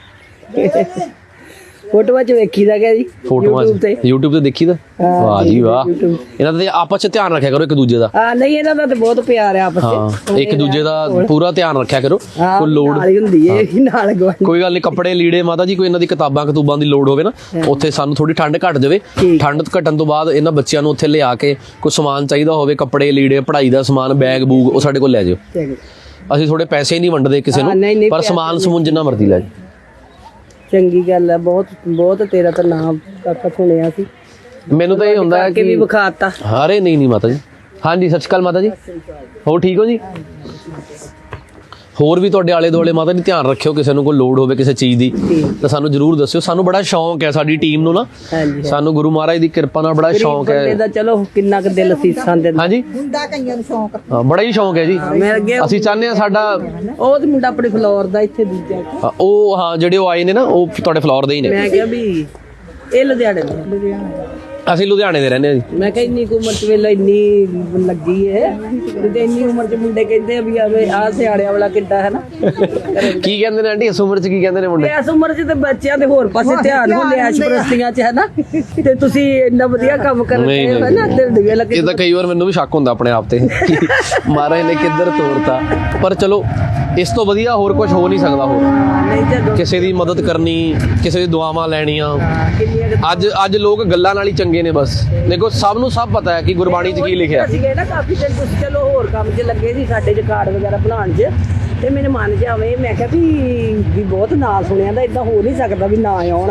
D: ਫੋਟੋਆਂ ਚ ਵੇਖੀਦਾ ਗਿਆ ਜੀ?
A: ਫੋਟੋਆਂ
D: YouTube ਤੇ।
A: YouTube ਤੇ ਦੇਖੀਦਾ?
D: ਹਾਂ,
A: ਵਾਹ ਜੀ ਵਾਹ। ਇਹਨਾਂ ਦਾ ਆਪਸ ਚ ਧਿਆਨ ਰੱਖਿਆ ਕਰੋ ਇੱਕ ਦੂਜੇ ਦਾ।
D: ਆ ਨਹੀਂ ਇਹਨਾਂ ਦਾ ਤੇ ਬਹੁਤ ਪਿਆਰ ਆ ਆਪਸ
A: ਹਾਂ
D: ਵਿੱਚ
A: ਇੱਕ ਦੂਜੇ ਦਾ ਪੂਰਾ ਧਿਆਨ ਰੱਖਿਆ ਕਰੋ।
D: ਹਾਂ,
A: ਕੋਈ ਲੋੜ
D: ਹੀ ਹੁੰਦੀ ਇਹ ਨਾਲ
A: ਕੋਈ ਗੱਲ ਨਹੀਂ ਕੱਪੜੇ ਲੀੜੇ ਮਾਤਾ ਜੀ ਕੋਈ ਇਹਨਾਂ ਦੀ ਕਿਤਾਬਾਂ ਕਤੂਬਾਂ ਦੀ ਲੋੜ ਹੋਵੇ ਨਾ ਉੱਥੇ ਸਾਨੂੰ ਥੋੜੀ ਠੰਡ ਘਟ ਜਾਵੇ। ਠੰਡ ਘਟਣ ਤੋਂ ਬਾਅਦ ਇਹਨਾਂ ਬੱਚਿਆਂ ਨੂੰ ਉੱਥੇ ਲਿਆ ਕੇ ਕੋਈ ਸਮਾਨ ਚਾਹੀਦਾ ਹੋਵੇ ਕੱਪੜੇ ਲੀੜੇ ਪੜ੍ਹਾਈ ਦਾ ਸਮਾਨ ਬੈਗ ਬੂਗ ਉਹ ਸਾਡੇ ਕੋਲ ਲੈ ਜਾਓ। ਅਸੀਂ ਥੋੜੇ ਪੈਸੇ ਨਹੀਂ ਵੰਡਦੇ ਕਿਸੇ
D: ਹਾਂ, ਨਹੀਂ,
A: ਨੂੰ
D: ਨਹੀਂ,
A: ਪਰ
D: ਪੈਸੇ
A: ਸਮਾਨ ਸਮੂਨ ਜਿੰਨਾ ਮਰਜ਼ੀ ਲੈ ਜਾਓ।
D: ਚੰਗੀ ਗੱਲ ਆ ਬਹੁਤ ਬਹੁਤ ਤੇਰਾ ਤਾਂ ਨਾਮ ਕਾਕਾ ਸੁਣਿਆ ਸੀ।
A: ਮੈਨੂੰ ਤਾਂ ਇਹ ਹੁੰਦਾ ਹੈ
D: ਕਿ ਵੀ ਵਿਖਾਤਾ।
A: ਹਾਰੇ ਨਹੀਂ ਨਹੀਂ ਮਾਤਾ ਜੀ। ਹਾਂਜੀ ਸਤਿ ਸ਼੍ਰੀ ਅਕਾਲ ਮਾਤਾ ਜੀ। ਹੋ ਠੀਕ ਹੋ ਜੀ? ਹੋਰ ਵੀ ਤੁਹਾਡੇ ਆਲੇ ਦੁਆਲੇ ਮਾਤਾ ਜੀ ਧਿਆਨ ਰੱਖਿਓ ਕਿਸੇ ਨੂੰ ਕੋਈ ਲੋੜ ਹੋਵੇ ਕਿਸੇ ਚੀਜ਼ ਦੀ ਤਾਂ ਸਾਨੂੰ ਜਰੂਰ ਦੱਸਿਓ। ਸਾਨੂੰ ਬੜਾ ਸ਼ੌਂਕ ਹੈ ਸਾਡੀ ਟੀਮ ਨੂੰ ਨਾ।
D: ਹਾਂਜੀ
A: ਸਾਨੂੰ ਗੁਰੂ ਮਹਾਰਾਜ ਦੀ ਕਿਰਪਾ ਨਾਲ ਬੜਾ ਸ਼ੌਂਕ ਹੈ।
D: ਦਾ ਚਲੋ ਕਿੰਨਾ ਕੁ ਦਿਲ ਸੀਸਾਂ ਦੇ
A: ਹਾਂਜੀ। ਹੁੰਦਾ ਕਈਆਂ ਨੂੰ ਸ਼ੌਂਕ। ਹਾਂ ਬੜਾ ਹੀ ਸ਼ੌਂਕ ਹੈ ਜੀ। ਅਸੀਂ ਚਾਹੁੰਦੇ ਹਾਂ ਸਾਡਾ
D: ਉਹ ਤੇ ਮੁੰਡਾ ਆਪਣੇ ਫਲੋਰ ਦਾ ਇੱਥੇ ਦੂਜਾ।
A: ਹਾਂ, ਉਹ ਹਾਂ ਜਿਹੜੇ ਉਹ ਆਏ ਨੇ ਨਾ ਉਹ ਤੁਹਾਡੇ ਫਲੋਰ ਦੇ ਹੀ ਨੇ।
D: ਮੈਂ ਕਿਹਾ ਵੀ ਇਹ ਲੁਧਿਆਣੇ ਦਾ।
A: ਅਸੀਂ ਲੁਧਿਆਣੇ ਦੇ ਰਹਿੰਦੇ ਹਾਂ ਜੀ।
D: ਮੈਂ ਕਿਹਾ ਇੰਨੀ ਕੁ ਉਮਰ ਚ ਵੇਲਾ ਇੰਨੀ ਲੱਗੀ ਹੈ ਤੇ ਇੰਨੀ ਉਮਰ ਚ ਮੁੰਡੇ ਕਹਿੰਦੇ ਆ ਵੀ ਆਵੇ ਆ ਸਿਆੜਿਆਂ ਵਾਲਾ ਕਿੱਡਾ ਹੈ ਨਾ।
A: ਕੀ ਕਹਿੰਦੇ ਨੇ ਆਂਟੀ? ਇਸ ਉਮਰ 'ਚ ਕੀ ਕਹਿੰਦੇ ਨੇ ਮੁੰਡੇ?
D: ਇਸ ਉਮਰ ਚ ਤੇ ਬੱਚਿਆਂ ਦੇ ਹੋਰ ਪਾਸੇ ਧਿਆਨ ਹੁੰਦੇ ਐਸ਼ ਪ੍ਰਸਤੀਆਂ ਚ ਹੈ ਨਾ। ਤੇ ਤੁਸੀਂ ਇੰਨਾ ਵਧੀਆ ਕੰਮ ਕਰ ਰਹੇ ਹੋ
A: ਨਹੀਂ।
D: ਨਾ ਤੇ ਵੇਲਾ
A: ਇਹ ਤਾਂ ਕਈ ਵਾਰ ਮੈਨੂੰ ਵੀ ਸ਼ੱਕ ਹੁੰਦਾ ਆਪਣੇ ਆਪ ਤੇ ਕਿ ਮਹਾਰਾਜ ਨੇ ਕਿੱਧਰ ਤੋਰਤਾ। ਪਰ ਚਲੋ ਇਸ ਤੋਂ ਵਧੀਆ ਹੋਰ ਕੁਝ ਹੋ ਨਹੀਂ ਸਕਦਾ ਹੋਰ। ਕਿਸੇ ਦੀ ਮਦਦ ਕਰਨੀ ਕਿਸੇ ਦੀ ਦੁਆਵਾਂ ਲੈਣੀਆਂ। ਅੱਜ ਅੱਜ ਲੋਕ ਗੱਲਾਂ ਨਾਲ ਹੀ ਚੰਗੇ ਨੇ ਬਸ। ਦੇਖੋ ਸਭ ਨੂੰ ਸਭ ਪਤਾ ਹੈ ਕਿ ਗੁਰਬਾਣੀ 'ਚ ਕੀ ਲਿਖਿਆ।
D: ਅਸੀਂ ਨਾ ਕਾਫੀ ਦਿਨ ਤੁਸੀਂ ਚਲੋ ਹੋਰ ਕੰਮ 'ਚ ਲੱਗੇ ਸੀ ਸਾਡੇ 'ਚ ਕਾਰਡ ਵਗੈਰਾ ਬਣਾਉਣ 'ਚ। ਤੇ ਮੇਰੇ ਮਨ 'ਚ ਆਵੇ ਮੈਂ ਕਿਹਾ ਵੀ ਵੀ ਬਹੁਤ ਨਾਂ ਸੁਣਿਆ ਦਾ ਇਦਾਂ ਹੋ ਨਹੀਂ ਸਕਦਾ ਵੀ ਨਾ ਆਉਣ।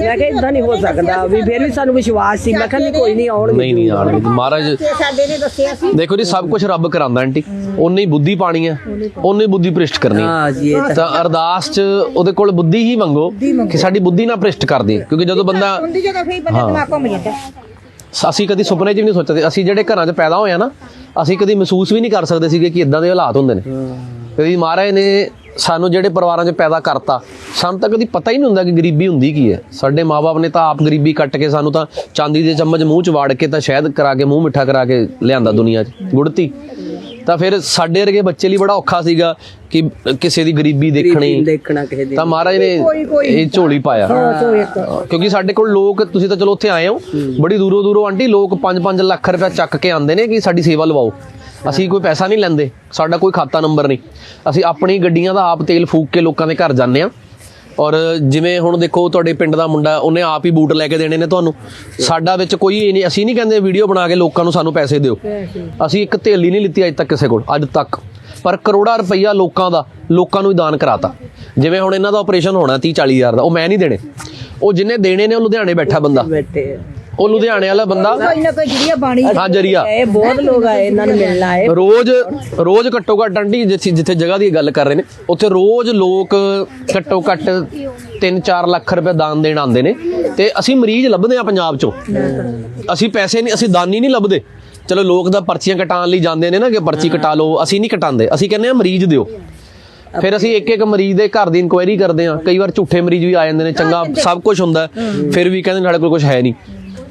D: ਮੈਂ ਕਿਹਾ ਇਦਾਂ ਨਹੀਂ ਹੋ ਸਕਦਾ ਵੀ ਫਿਰ ਵੀ ਸਾਨੂੰ ਵਿਸ਼ਵਾਸ ਸੀ। ਮੈਂ ਕਿਹਾ ਨਹੀਂ ਕੋਈ ਨਹੀਂ ਆਉਣਗੇ
A: ਨਹੀਂ ਨਹੀਂ ਆਣਗੇ ਮਹਾਰਾਜ ਦੇਖੋ ਜੀ ਸਭ ਕੁਝ ਰੱਬ ਕਰਾਂਦਾ ਆਂਟੀ। ਉਹਨੇ ਹੀ ਬੁੱਧੀ ਪਾਣੀ ਹੈ ਉਹਨੇ ਹੀ ਬੁੱਧੀ ਭ੍ਰਿਸ਼ਟ ਕਰਨੀ ਹੈ ਤਾਂ ਅਰਦਾਸ 'ਚ ਉਹਦੇ ਕੋਲ ਬੁੱਧੀ ਹੀ ਮੰਗੋ ਕਿ ਸਾਡੀ ਬੁੱਧੀ ਨਾ ਭ੍ਰਿਸ਼ਟ ਕਰ ਦੇ ਕਿਉਂਕਿ ਜਦੋਂ ਬੰਦਾ ਸ- ਅਸੀਂ ਕਦੀ ਸੁਪਨੇ 'ਚ ਵੀ ਨਹੀਂ ਸੋਚਦੇ। ਅਸੀਂ ਜਿਹੜੇ ਘਰਾਂ 'ਚ ਪੈਦਾ ਹੋਏ ਆ ਨਾ ਅਸੀਂ ਕਦੀ ਮਹਿਸੂਸ ਵੀ ਨਹੀਂ ਕਰ ਸਕਦੇ ਸੀਗੇ ਕਿ ਇਦਾਂ ਦੇ ਹਾਲਾਤ ਹੁੰਦੇ ਨੇ। ਕਦੀ ਮਹਾਰਾਜ ਨੇ ਸਾਨੂੰ ਜਿਹੜੇ ਪਰਿਵਾਰਾਂ 'ਚ ਪੈਦਾ ਕਰਤਾ ਸਾਨੂੰ ਤਾਂ ਕਦੀ ਪਤਾ ਹੀ ਨਹੀਂ ਹੁੰਦਾ ਕਿ ਗਰੀਬੀ ਹੁੰਦੀ ਕੀ ਹੈ। ਸਾਡੇ ਮਾਪੇ ਨੇ ਤਾਂ ਆਪ ਗਰੀਬੀ ਕੱਟ ਕੇ ਸਾਨੂੰ ਤਾਂ ਚਾਂਦੀ ਦੇ ਚਮਚ ਮੂੰਹ 'ਚ ਵਾੜ ਕੇ ਤਾਂ ਸ਼ਹਿਦ ਕਰਾ ਕੇ ਮੂੰਹ ਮਿੱਠਾ ਕਰਾ ਕੇ ਲਿਆਂਦਾ ਦੁਨੀਆ 'ਚ ਗੁੜਤੀ। ਤਾਂ ਫਿਰ ਸਾਡੇ ਵਰਗੇ ਬੱਚੇ ਲਈ ਬੜਾ ਔਖਾ ਸੀਗਾ ਕਿ ਕਿਸੇ ਦੀ ਗਰੀਬੀ ਦੇਖਣੀ।
D: ਦੇਖਣਾ ਕਿਸੇ ਦੀ।
A: ਤਾਂ ਮਹਾਰਾਜ ਨੇ ਇਹ ਝੋਲੀ ਪਾਇਆ। ਕਿਉਂਕਿ ਸਾਡੇ ਕੋਲ ਲੋਕ ਤੁਸੀਂ ਤਾਂ ਚਲੋ ਉੱਥੇ ਆਏ ਹੋ ਬੜੀ ਦੂਰੋਂ ਦੂਰੋਂ ਆਂਟੀ ਲੋਕ 5-5 ਲੱਖ ਰੁਪਏ ਚੱਕ ਕੇ ਆਉਂਦੇ ਨੇ ਕਿ ਸਾਡੀ ਸੇਵਾ ਲਵਾਓ। ਅਸੀਂ ਕੋਈ ਪੈਸਾ ਨਹੀਂ ਲੈਂਦੇ, ਸਾਡਾ ਕੋਈ ਖਾਤਾ ਨੰਬਰ ਨਹੀਂ। ਅਸੀਂ ਆਪਣੀ ਗੱਡੀਆਂ ਦਾ ਆਪ ਤੇਲ ਫੂਕ ਕੇ ਲੋਕਾਂ ਦੇ ਘਰ ਜਾਂਦੇ ਆ ਔਰ ਜਿਵੇਂ ਹੁਣ ਦੇਖੋ, ਤੁਹਾਡੇ ਪਿੰਡ ਦਾ ਮੁੰਡਾ, ਉਹਨੇ ਆਪ ਹੀ ਬੂਟ ਲੈ ਕੇ ਦੇਣੇ ਨੇ ਤੁਹਾਨੂੰ। ਸਾਡਾ ਵਿੱਚ ਕੋਈ ਇਹ ਨਹੀਂ, ਅਸੀਂ ਨਹੀਂ ਕਹਿੰਦੇ ਵੀਡੀਓ ਬਣਾ ਕੇ ਲੋਕਾਂ ਨੂੰ ਸਾਨੂੰ ਪੈਸੇ ਦਿਓ। ਅਸੀਂ ਇੱਕ ਥੇਲੀ ਨਹੀਂ ਲਿੱਤੀ ਅੱਜ ਤੱਕ ਕਿਸੇ ਕੋਲ, ਅੱਜ ਤੱਕ। ਪਰ ਕਰੋੜਾ ਰੁਪਈਆ ਲੋਕਾਂ ਦਾ, ਲੋਕਾਂ ਨੂੰ ਹੀ ਦਾਨ ਕਰਾਤਾ। ਜਿਵੇਂ ਹੁਣ ਇਹਨਾਂ ਦਾ ਆਪਰੇਸ਼ਨ ਹੋਣਾ 30 40 ਹਜ਼ਾਰ ਦਾ, ਉਹ ਮੈਂ ਨਹੀਂ ਦੇਣੇ। ਉਹ ਜਿੰਨੇ ਦੇਣੇ ਨੇ, ਉਹ ਲੁਧਿਆਣੇ ਬੈਠਾ ਬੰਦਾ। ਉਹ ਲੁਧਿਆਣੇ ਵਾਲਾ ਬੰਦਾ।
D: ਨਾ ਕੋਈ ਜਿਹੜੀਆਂ ਬਾਣੀ
A: ਹਾਂ ਜਰੀਆ।
D: ਇਹ ਬਹੁਤ ਲੋਕ ਆਏ ਇਹਨਾਂ ਨੂੰ ਮਿਲਣ ਆਏ।
A: ਰੋਜ਼ ਰੋਜ਼ ਘੱਟੋ ਘੱਟ ਆਂਟੀ ਜਿੱਥੇ ਜਿੱਥੇ ਜਗ੍ਹਾ ਦੀ ਗੱਲ ਕਰ ਰਹੇ ਨੇ ਉੱਥੇ ਰੋਜ਼ ਲੋਕ ਘੱਟੋ ਘੱਟ 3-4 ਲੱਖ ਰੁਪਏ ਦਾਨ ਦੇਣ ਆਉਂਦੇ ਨੇ। ਤੇ ਅਸੀਂ ਮਰੀਜ਼ ਲੱਭਦੇ ਆ ਪੰਜਾਬ ਚੋਂ। ਅਸੀਂ ਪੈਸੇ ਨਹੀਂ ਅਸੀਂ ਦਾਨੀ ਨਹੀਂ ਲੱਭਦੇ। ਚਲੋ ਲੋਕ ਦਾ ਪਰਚੀਆਂ ਕਟਾਉਣ ਲਈ ਜਾਂਦੇ ਨੇ ਨਾ ਕਿ ਪਰਚੀ ਕਟਾ ਲਓ ਅਸੀਂ ਨਹੀਂ ਕਟਾਉਂਦੇ। ਅਸੀਂ ਕਹਿੰਦੇ ਆ ਮਰੀਜ਼ ਦਿਓ। ਫਿਰ ਅਸੀਂ ਇੱਕ ਇੱਕ ਮਰੀਜ਼ ਦੇ ਘਰ ਦੀ ਇਨਕੁਆਇਰੀ ਕਰਦੇ ਆ ਕਈ ਵਾਰ ਝੂਠੇ ਮਰੀਜ਼ ਵੀ ਆ ਜਾਂਦੇ ਨੇ ਚੰਗਾ ਸਭ ਕੁਝ ਹੁੰਦਾ। ਫਿਰ ਵੀ ਕਹਿੰਦੇ ਸਾਡੇ ਕੋਲ ਕੁਝ ਹੈ ਨਹੀਂ।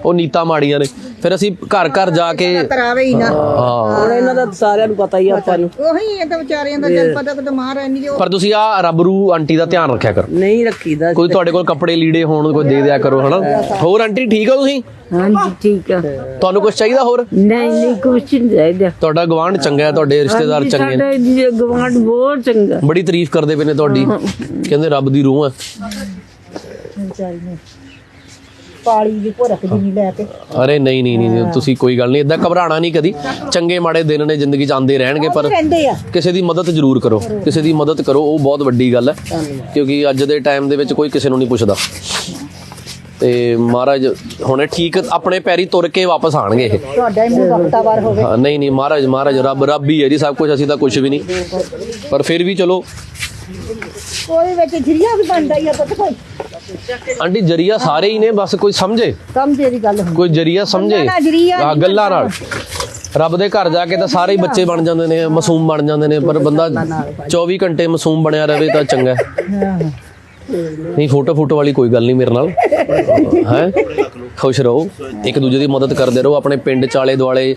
A: ਉਹ ਨੀਤਾਂ ਮਾੜੀਆਂ ਨੇ। ਫਿਰ ਅਸੀਂ ਘਰ ਘਰ ਜਾ ਕੇ
E: ਕਰਾਵੇ ਹੀ ਨਾ।
A: ਹਾਂ।
D: ਹੁਣ ਇਹਨਾਂ ਦਾ ਸਾਰਿਆਂ ਨੂੰ ਪਤਾ ਹੀ ਆ ਆਪਾਂ ਨੂੰ।
E: ਉਹੀ ਇਹ ਤਾਂ ਵਿਚਾਰਿਆਂ ਦਾ ਜਨ ਪਤਾ ਕਿ ਮਹਾਰਾਜ ਨਹੀਂ
A: ਪਰ ਤੁਸੀਂ ਆ ਰੱਬਰੂ ਆਂਟੀ ਦਾ ਧਿਆਨ ਰੱਖਿਆ ਕਰੋ।
D: ਨਹੀਂ ਰੱਖੀਦਾ
A: ਕੋਈ ਤੁਹਾਡੇ ਕੋਲ ਕੱਪੜੇ ਲੀੜੇ ਹੋਣ ਕੋਈ ਦੇ ਦਿਆ ਕਰੋ ਹਨਾ? ਹੋਰ ਆਂਟੀ ਠੀਕ ਹੋ ਤੁਸੀਂ?
B: ਹਾਂਜੀ ਠੀਕ ਆ।
A: ਤੁਹਾਨੂੰ ਕੁਝ ਚਾਹੀਦਾ ਹੋਰ?
B: ਨਹੀਂ ਨਹੀਂ ਕੁਛ ਨਹੀਂ ਚਾਹੀਦਾ।
A: ਤੁਹਾਡਾ ਗਵਾਂਢ ਚੰਗਾ ਹੈ ਤੁਹਾਡੇ ਰਿਸ਼ਤੇਦਾਰ ਚੰਗੇ ਨੇ।
B: ਸਾਡਾ ਗਵਾਂਡ ਬਹੁਤ ਚੰਗਾ।
A: ਬੜੀ ਤਾਰੀਫ ਕਰਦੇ ਪਏ ਨੇ ਤੁਹਾਡੀ। ਕਹਿੰਦੇ ਰੱਬ ਦੀ ਰੂਹ ਹੈ
E: ਪਾਲੀ ਵੀ ਭੁਰਕਦੀ ਨਹੀਂ ਲੈ ਕੇ।
A: ਅਰੇ ਨਹੀਂ ਨਹੀਂ ਨਹੀਂ ਤੁਸੀਂ ਕੋਈ ਗੱਲ ਨਹੀਂ ਇਦਾਂ ਘਬਰਾਣਾ ਨਹੀਂ ਕਦੀ। ਚੰਗੇ ਮਾੜੇ ਦਿਨ ਨੇ ਜ਼ਿੰਦਗੀ ਚ ਆਉਂਦੇ ਰਹਿਣਗੇ ਪਰ
E: ਰਹਿੰਦੇ ਆ।
A: ਕਿਸੇ ਦੀ ਮਦਦ ਜ਼ਰੂਰ ਕਰੋ। ਕਿਸੇ ਦੀ ਮਦਦ ਕਰੋ ਉਹ ਬਹੁਤ ਵੱਡੀ ਗੱਲ ਹੈ। ਕਿਉਂਕਿ ਅੱਜ ਦੇ ਟਾਈਮ ਦੇ ਵਿੱਚ ਕੋਈ ਕਿਸੇ ਨੂੰ ਨਹੀਂ ਪੁੱਛਦਾ। ਤੇ ਮਹਾਰਾਜ ਹੁਣੇ ਠੀਕ ਆਪਣੇ ਪੈਰੀ ਤੁਰ ਕੇ ਵਾਪਸ ਆਣਗੇ ਇਹ।
E: ਤੁਹਾਡਾ ਹੀ ਮੂੰਹ ਵਕਤਾਵਾਰ ਹੋਵੇ।
A: ਨਹੀਂ ਨਹੀਂ ਮਹਾਰਾਜ ਮਹਾਰਾਜ ਰੱਬ ਰੱਬ ਹੀ ਹੈ ਜੀ ਸਭ ਕੁਝ ਅਸੀਂ ਤਾਂ ਕੁਝ ਵੀ ਨਹੀਂ। ਪਰ ਫਿਰ ਵੀ ਚਲੋ।
E: ਉਹਦੇ ਵਿੱਚ ਜਰੀਆ ਵੀ ਬਣਦਾ ਹੀ ਆ ਪੁੱਤ ਕੋਈ।
A: ਆਂਟੀ ਜਰੀਆ ਸਾਰੇ ਹੀ ਨੇ ਬਸ ਕੋਈ ਸਮਝੇ?
E: ਸਮਝੇ ਦੀ ਗੱਲ ਹੁੰਦੀ
A: ਕੋਈ ਜਰੀਆ ਸਮਝੇ?
E: ਗੱਲਾਂ ਨਾਲ ਜਰੀਆ
A: ਹਾਂ ਗੱਲਾਂ ਨਾਲ। ਰੱਬ ਦੇ ਘਰ ਜਾ ਕੇ ਤਾਂ ਸਾਰੇ ਹੀ ਬੱਚੇ ਬਣ ਜਾਂਦੇ ਨੇ ਮਾਸੂਮ ਬਣ ਜਾਂਦੇ ਨੇ ਪਰ ਬੰਦਾ 24 ਘੰਟੇ ਮਾਸੂਮ ਬਣਿਆ ਰਵੇ ਤਾਂ ਚੰਗਾ ਹੈ। ਨਹੀਂ ਫੋਟੋ ਫੋਟੋ ਵਾਲੀ ਕੋਈ ਗੱਲ ਨਹੀਂ ਮੇਰੇ ਨਾਲ। ਹੈ? ਖੁਸ਼ ਰਹੋ। ਇੱਕ ਦੂਜੇ ਦੀ ਮਦਦ ਕਰਦੇ ਰਹੋ ਆਪਣੇ ਪਿੰਡ ਚਾਲੇ ਦੁਆਲੇ।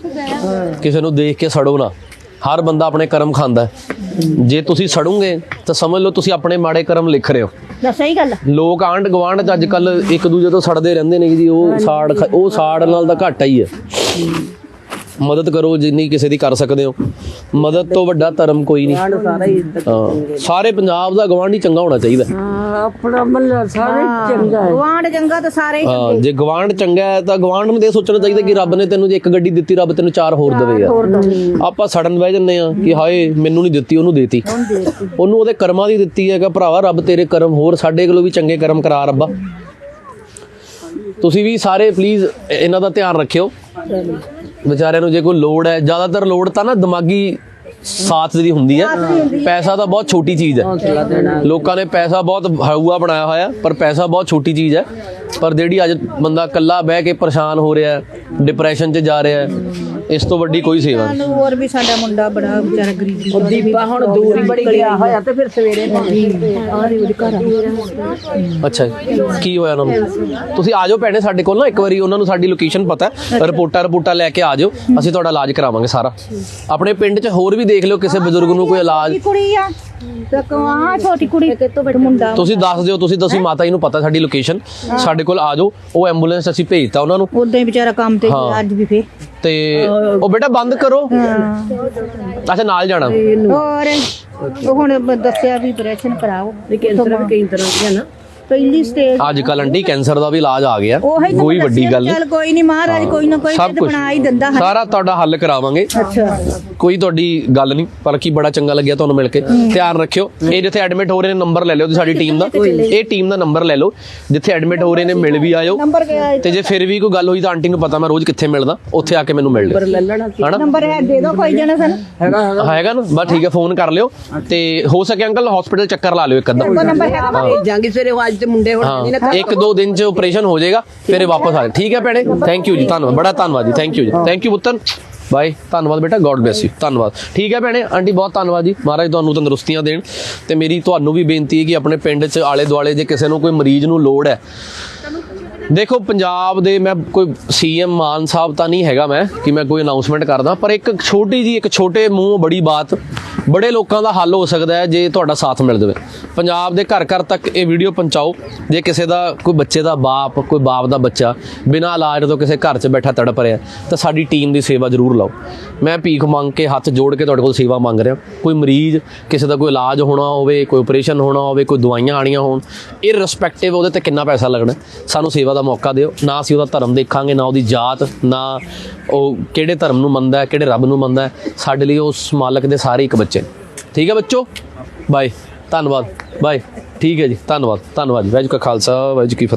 A: ਕਿਸੇ ਨੂੰ ਦੇਖ ਕੇ ਸੜੋ ਨਾ। ਹਰ ਬੰਦਾ ਆਪਣੇ ਕਰਮ ਖਾਂਦਾ ਹੈ। ਜੇ ਤੁਸੀਂ ਸੜੋਗੇ ਤਾਂ ਸਮਝ ਲਓ ਤੁਸੀਂ ਆਪਣੇ ਮਾੜੇ ਕਰਮ ਲਿਖ ਰਹੇ ਹੋ
E: ਨਾ ਸਹੀ ਗੱਲ।
A: ਲੋਕ ਆਂਢ ਗਵਾਂਢ ਚ ਅੱਜ ਕੱਲ ਇੱਕ ਦੂਜੇ ਤੋਂ ਸੜਦੇ ਰਹਿੰਦੇ ਨੇ ਜੀ ਉਹ ਸਾੜ ਉਹ ਸਾੜ ਨਾਲ ਦਾ ਘਾਟਾ ਹੀ ਹੈ ਮਦਦ ਕਰੋ ਜਿੰਨੀ ਕਿਸੇ ਦੀ ਕਰ ਸਕਦੇ ਹੋ। ਮਦਦ ਤੋਂ ਵੱਡਾ ਧਰਮ ਕੋਈ ਨਹੀਂ।
D: ਸਾਰਾ ਹੀ ਇੱਜ਼ਤ
A: ਹਾਂ। ਸਾਰੇ ਪੰਜਾਬ ਦਾ ਗਵਾਂਢੀ ਚੰਗਾ ਹੋਣਾ ਚਾਹੀਦਾ।
B: ਹਾਂ ਆਪਣਾ ਮੱਲਾ ਸਾਰੇ ਚੰਗਾ ਹੈ।
E: ਗਵਾਂਢ ਚੰਗਾ ਤਾਂ ਸਾਰੇ ਹੀ
A: ਹਾਂ ਜੇ ਗਵਾਂਢ ਚੰਗਾ ਹੈ ਤਾਂ ਗਵਾਂਢ ਨੂੰ ਇਹ ਸੋਚਣਾ ਚਾਹੀਦਾ ਕਿ ਰੱਬ ਨੇ ਤੈਨੂੰ ਜੇ ਇੱਕ ਗੱਡੀ ਦਿੱਤੀ ਰੱਬ ਤੈਨੂੰ ਚਾਰ ਹੋਰ ਦੇਵੇ ਯਾਰ। ਆਪਾਂ ਸੜਨ ਬਹਿ ਜੰਨੇ ਆ ਕਿ ਹਾਏ ਮੈਨੂੰ ਨਹੀਂ ਦਿੱਤੀ ਉਹਨੂੰ ਦੇਤੀ। ਉਹਨੂੰ ਉਹਦੇ ਕਰਮਾਂ ਦੀ ਦਿੱਤੀ ਹੈ ਕਿ ਭਰਾਵਾ ਰੱਬ ਤੇਰੇ ਕਰਮ ਹੋਰ ਸਾਡੇ ਕੋਲੋਂ ਵੀ ਚੰਗੇ ਕਰਮ ਕਰਾ ਰੱਬਾ। ਤੁਸੀਂ ਵੀ ਸਾਰੇ ਪਲੀਜ਼ ਇਹਨਾਂ ਦਾ ਧਿਆਨ ਰੱਖਿਓ। ਵਿਚਾਰਿਆਂ ਨੂੰ ਜੇ ਕੋਈ ਲੋੜ ਹੈ ਜ਼ਿਆਦਾਤਰ ਲੋੜ ਤਾਂ ਨਾ ਦਿਮਾਗੀ ਸਾਥ ਦੀ ਹੁੰਦੀ ਹੈ। ਪੈਸਾ ਤਾਂ ਬਹੁਤ ਛੋਟੀ ਚੀਜ਼ ਹੈ। ਲੋਕਾਂ ਨੇ ਪੈਸਾ ਬਹੁਤ ਹਊਆ ਬਣਾਇਆ ਹੋਇਆ ਪਰ ਪੈਸਾ ਬਹੁਤ ਛੋਟੀ ਚੀਜ਼ ਹੈ। ਪਰ ਜਿਹੜੀ ਅੱਜ ਬੰਦਾ ਇਕੱਲਾ ਬਹਿ ਕੇ ਪਰੇਸ਼ਾਨ ਹੋ ਰਿਹਾ ਹੈ ਡਿਪਰੈਸ਼ਨ 'ਚ ਜਾ ਰਿਹਾ ਹੈ ਇਸ ਤੋਂ ਵੱਡੀ ਕੋਈ ਸੇਵਾ ਨਹੀਂ।
E: ਹੋਰ ਵੀ ਸਾਡਾ ਮੁੰਡਾ ਬੜਾ ਵਿਚਾਰਾ ਗਰੀਬੀ
D: ਉਹ ਦੀਪਾ ਹੁਣ ਦੂਰ ਹੀ ਬੜੀ ਗਿਆ ਹੋਇਆ ਤੇ ਫਿਰ ਸਵੇਰੇ
A: ਅੱਛਾ ਜੀ। ਕੀ ਹੋਇਆ ਉਹਨਾਂ ਨੂੰ? ਤੁਸੀਂ ਆ ਜਾਓ ਭੈਣੇ ਸਾਡੇ ਕੋਲ ਨਾ ਇੱਕ ਵਾਰੀ ਉਹਨਾਂ ਨੂੰ ਸਾਡੀ ਲੋਕੇਸ਼ਨ ਪਤਾ ਹੈ। ਰਿਪੋਰਟਾਂ ਰਿਪੋਰਟਾਂ ਲੈ ਕੇ ਆ ਜਾਓ। ਅਸੀਂ ਤੁਹਾਡਾ ਇਲਾਜ ਕਰਾਵਾਂਗੇ ਸਾਰਾ। ਆਪਣੇ ਪਿੰਡ 'ਚ ਹੋਰ ਵੀ ਦੇਖ ਲਿਓ ਕਿਸੇ ਬਜ਼ੁਰਗ ਨੂੰ ਕੋਈ ਇਲਾਜ।
E: ਕੁੜੀ ਆ। ਤੇ ਕਹਾਂ ਛੋਟੀ ਕੁੜੀ ਤੇ ਤੋਂ ਬੜਾ ਮੁੰਡਾ।
A: ਤੁਸੀਂ ਦੱਸ ਦਿਓ ਤੁਸੀਂ ਤੁਸੀਂ ਮਾਤਾ ਜੀ ਨੂੰ ਪਤਾ ਸਾਡੀ ਲੋਕੇਸ਼ਨ ਸਾਡੇ ਕੋਲ ਆ ਜਾਓ ਉਹ ਐਂਬੂਲੈਂਸ ਅਸੀਂ ਭੇਜਤਾ ਉਹਨਾਂ ਨੂੰ।
E: ਉਦਾਂ ਹੀ ਵਿਚਾਰਾ ਕੰਮ ਤੇ ਅੱਜ ਵੀ ਫੇ
A: ਤੇ ਉਹ ਬੇਟਾ ਬੰਦ ਕਰੋ। ਅੱਛਾ ਨਾਲ ਜਾਣਾ।
E: ਹੋਰ। ਉਹ ਹੁਣ ਬ- ਦੱਸਿਆ ਵੀ ਆਪਰੇਸ਼ਨ ਕਰਾਓ।
D: ਕੈਂਸਰ ਵੀ ਕਈ ਤਰ੍ਹਾਂ ਦੀਆਂ ਨਾ।
E: ਪਹਿਲੀ ਸਟੇਜ
A: ਅੱਜ ਕੱਲ ਆਂਟੀ ਕੈਂਸਰ ਦਾ ਵੀ ਇਲਾਜ ਆ ਗਿਆ। ਕੋਈ ਵੱਡੀ ਗੱਲ ਨਹੀਂ
E: ਚੱਲ ਕੋਈ ਨਹੀਂ ਮਹਾਰਾਜ ਕੋਈ ਨਾ ਕੋਈ ਬਣਾ ਹੀ ਦਿੰਦਾ ਹੈ
A: ਸਾਰਾ ਤੁਹਾਡਾ ਹੱਲ ਕਰਾਵਾਂਗੇ।
E: ਅੱਛਾ।
A: ਕੋਈ ਤੁਹਾਡੀ ਗੱਲ ਨਹੀਂ ਪਰ ਕੀ ਬੜਾ ਚੰਗਾ ਲੱਗਿਆ ਤੁਹਾਨੂੰ ਮਿਲ ਕੇ। ਧਿਆਨ ਰੱਖਿਓ ਇਹ ਜਿੱਥੇ ਐਡਮਿਟ ਹੋ ਰਹੇ ਨੇ ਨੰਬਰ ਲੈ ਲਿਓ ਸਾਡੀ ਟੀਮ ਦਾ। ਇਹ ਟੀਮ ਦਾ ਨੰਬਰ ਲੈ ਲਓ ਜਿੱਥੇ ਐਡਮਿਟ ਹੋ ਰਹੇ ਨੇ ਮਿਲ ਵੀ ਆਇਓ। ਤੇ ਜੇ ਫਿਰ ਵੀ ਕੋਈ ਗੱਲ ਹੋਈ ਤਾਂ ਆਂਟੀ ਨੂੰ ਪਤਾ ਮੈਂ ਰੋਜ਼ ਕਿੱਥੇ ਮਿਲਦਾ ਉੱਥੇ ਆ ਕੇ ਮੈਨੂੰ ਮਿਲ ਲਿਓ
D: ਲੈ ਲੈਣਾ ਸੀ।
A: ਹਨਾ?
E: ਨੰਬਰ ਹੈ ਦੇ ਦਿਓ ਕੋਈ ਜਣਾ ਸਾਨੂੰ।
D: ਹੈਗਾ
A: ਹੈਗਾ। ਨਾ? ਬਸ ਠੀਕ ਹੈ ਫੋਨ ਕਰ ਲਿਓ। ਤੇ ਹੋ ਸਕੇ ਅੰਕਲ ਹਸਪੀਟਲ ਚੱਕਰ ਲਾ ਲਿਓ ਇੱਕ ਅੱਧਾ।
E: ਨੰਬਰ ਹੈਗਾ।
D: ਭੇਜਾਂਗੇ ਸਵੇਰੇ ਅੱਜ ਤੇ ਮੁੰਡੇ ਹੁਣ ਨਹੀਂ ਨਾ
A: ਹਾਂ ਇੱਕ ਦੋ ਦਿਨ ਚ ਆਪਰੇਸ਼ਨ ਹੋ ਜਾਏਗਾ ਫਿਰ ਇਹ ਵਾਪਸ ਆ ਜਾਏ ਠੀਕ ਹੈ ਭੈਣੇ? ਥੈਂਕ ਯੂ ਜੀ ਧੰਨਵਾਦ। ਬੜਾ ਧੰਨਵਾਦ ਜੀ ਥੈਂਕ ਯੂ ਜੀ। ਥੈਂਕ ਯੂ ਪੁੱਤਰ। ਬਾਏ ਧੰਨਵਾਦ ਬੇਟਾ ਗੋਡ ਬlesਸ ਯੂ ਧੰਨਵਾਦ। ਠੀਕ ਹੈ ਭੈਣੇ? ਆਂਟੀ ਬਹੁਤ ਧੰਨਵਾਦ ਜੀ। ਮਹਾਰਾਜ ਤੁਹਾਨੂੰ ਤੰਦਰੁਸਤੀਆਂ ਦੇਣ ਤੇ ਮੇਰੀ ਤੁਹਾਨੂੰ ਵੀ ਬੇਨਤੀ ਹੈ ਕਿ ਆਪਣੇ ਪਿੰਡ 'ਚ ਆਲੇ ਦੁਆਲੇ ਜੇ ਕਿਸੇ ਨੂੰ ਕੋਈ ਮਰੀਜ਼ ਨੂੰ ਲੋੜ ਹੈ ਦੇਖੋ, ਪੰਜਾਬ ਦੇ ਮੈਂ ਕੋਈ ਸੀਐਮ ਮਾਨ ਸਾਹਿਬ ਤਾਂ ਨਹੀਂ ਹੈਗਾ ਮੈਂ ਕਿ ਮੈਂ ਕੋਈ ਅਨਾਉਂਸਮੈਂਟ ਕਰਦਾ, ਪਰ ਇੱਕ ਛੋਟੀ ਜੀ ਇੱਕ ਛੋਟੇ ਮੂੰਹ, ਬੜੀ ਬਾਤ, ਬੜੇ ਲੋਕਾਂ ਦਾ ਹੱਲ ਹੋ ਸਕਦਾ ਹੈ ਜੇ ਤੁਹਾਡਾ ਸਾਥ ਮਿਲ ਜਾਵੇ। ਪੰਜਾਬ ਦੇ ਘਰ ਘਰ ਤੱਕ ਇਹ ਵੀਡੀਓ ਪਹੁੰਚਾਓ, ਜੇ ਕਿਸੇ ਦਾ ਕੋਈ ਬੱਚੇ ਦਾ ਬਾਪ, ਕੋਈ ਬਾਪ ਦਾ ਬੱਚਾ ਬਿਨਾਂ ਇਲਾਜ ਤੋਂ ਕਿਸੇ ਘਰ 'ਚ ਬੈਠਾ ਤੜਪ ਰਿਹਾ, ਤਾਂ ਸਾਡੀ ਟੀਮ ਦੀ ਸੇਵਾ ਜ਼ਰੂਰ ਲਓ। ਮੈਂ ਭੀਖ ਮੰਗ ਕੇ ਹੱਥ ਜੋੜ ਕੇ ਤੁਹਾਡੇ ਕੋਲ ਸੇਵਾ ਮੰਗ ਰਿਹਾ, ਕੋਈ ਮਰੀਜ਼, ਕਿਸੇ ਦਾ ਕੋਈ ਇਲਾਜ ਹੋਣਾ ਹੋਵੇ, ਕੋਈ ਆਪਰੇਸ਼ਨ ਹੋਣਾ ਹੋਵੇ, ਕੋਈ ਦਵਾਈਆਂ ਆਣੀਆਂ ਹੋਣ ਇਰਰਿਸਪੈਕਟਿਵ ਉਹਦੇ ਤੇ ਕਿੰਨਾ ਪੈਸਾ ਲੱਗਣਾ, ਸਾਨੂੰ ਸੇਵਾ ਦਾ ਮੌਕਾ ਦਿਓ। ਨਾ ਅਸੀਂ ਉਹਦਾ ਧਰਮ ਦੇਖਾਂਗੇ, ਨਾ ਉਹਦੀ ਜਾਤ, ਨਾ ਉਹ ਕਿਹੜੇ ਧਰਮ ਨੂੰ ਮੰਨਦਾ ਹੈ, ਕਿਹੜੇ ਰੱਬ ਨੂੰ ਮੰਨਦਾ ਹੈ। ਸਾਡੇ ਲਈ ਉਸ ਮਾਲਕ ਦੇ ਸਾਰੇ ਇੱਕ ਬੱਚੇ ਨੇ। ਠੀਕ ਹੈ ਬੱਚੋ? ਬਾਏ। ਧੰਨਵਾਦ। ਬਾਏ। ਠੀਕ ਹੈ ਜੀ। ਧੰਨਵਾਦ। ਧੰਨਵਾਦ ਜੀ। ਵਾਹਿਗੁਰੂ ਕਾ ਖਾਲਸਾ, ਵਾਹਿਗੁਰੂ ਕੀ ਫਤਿਹ।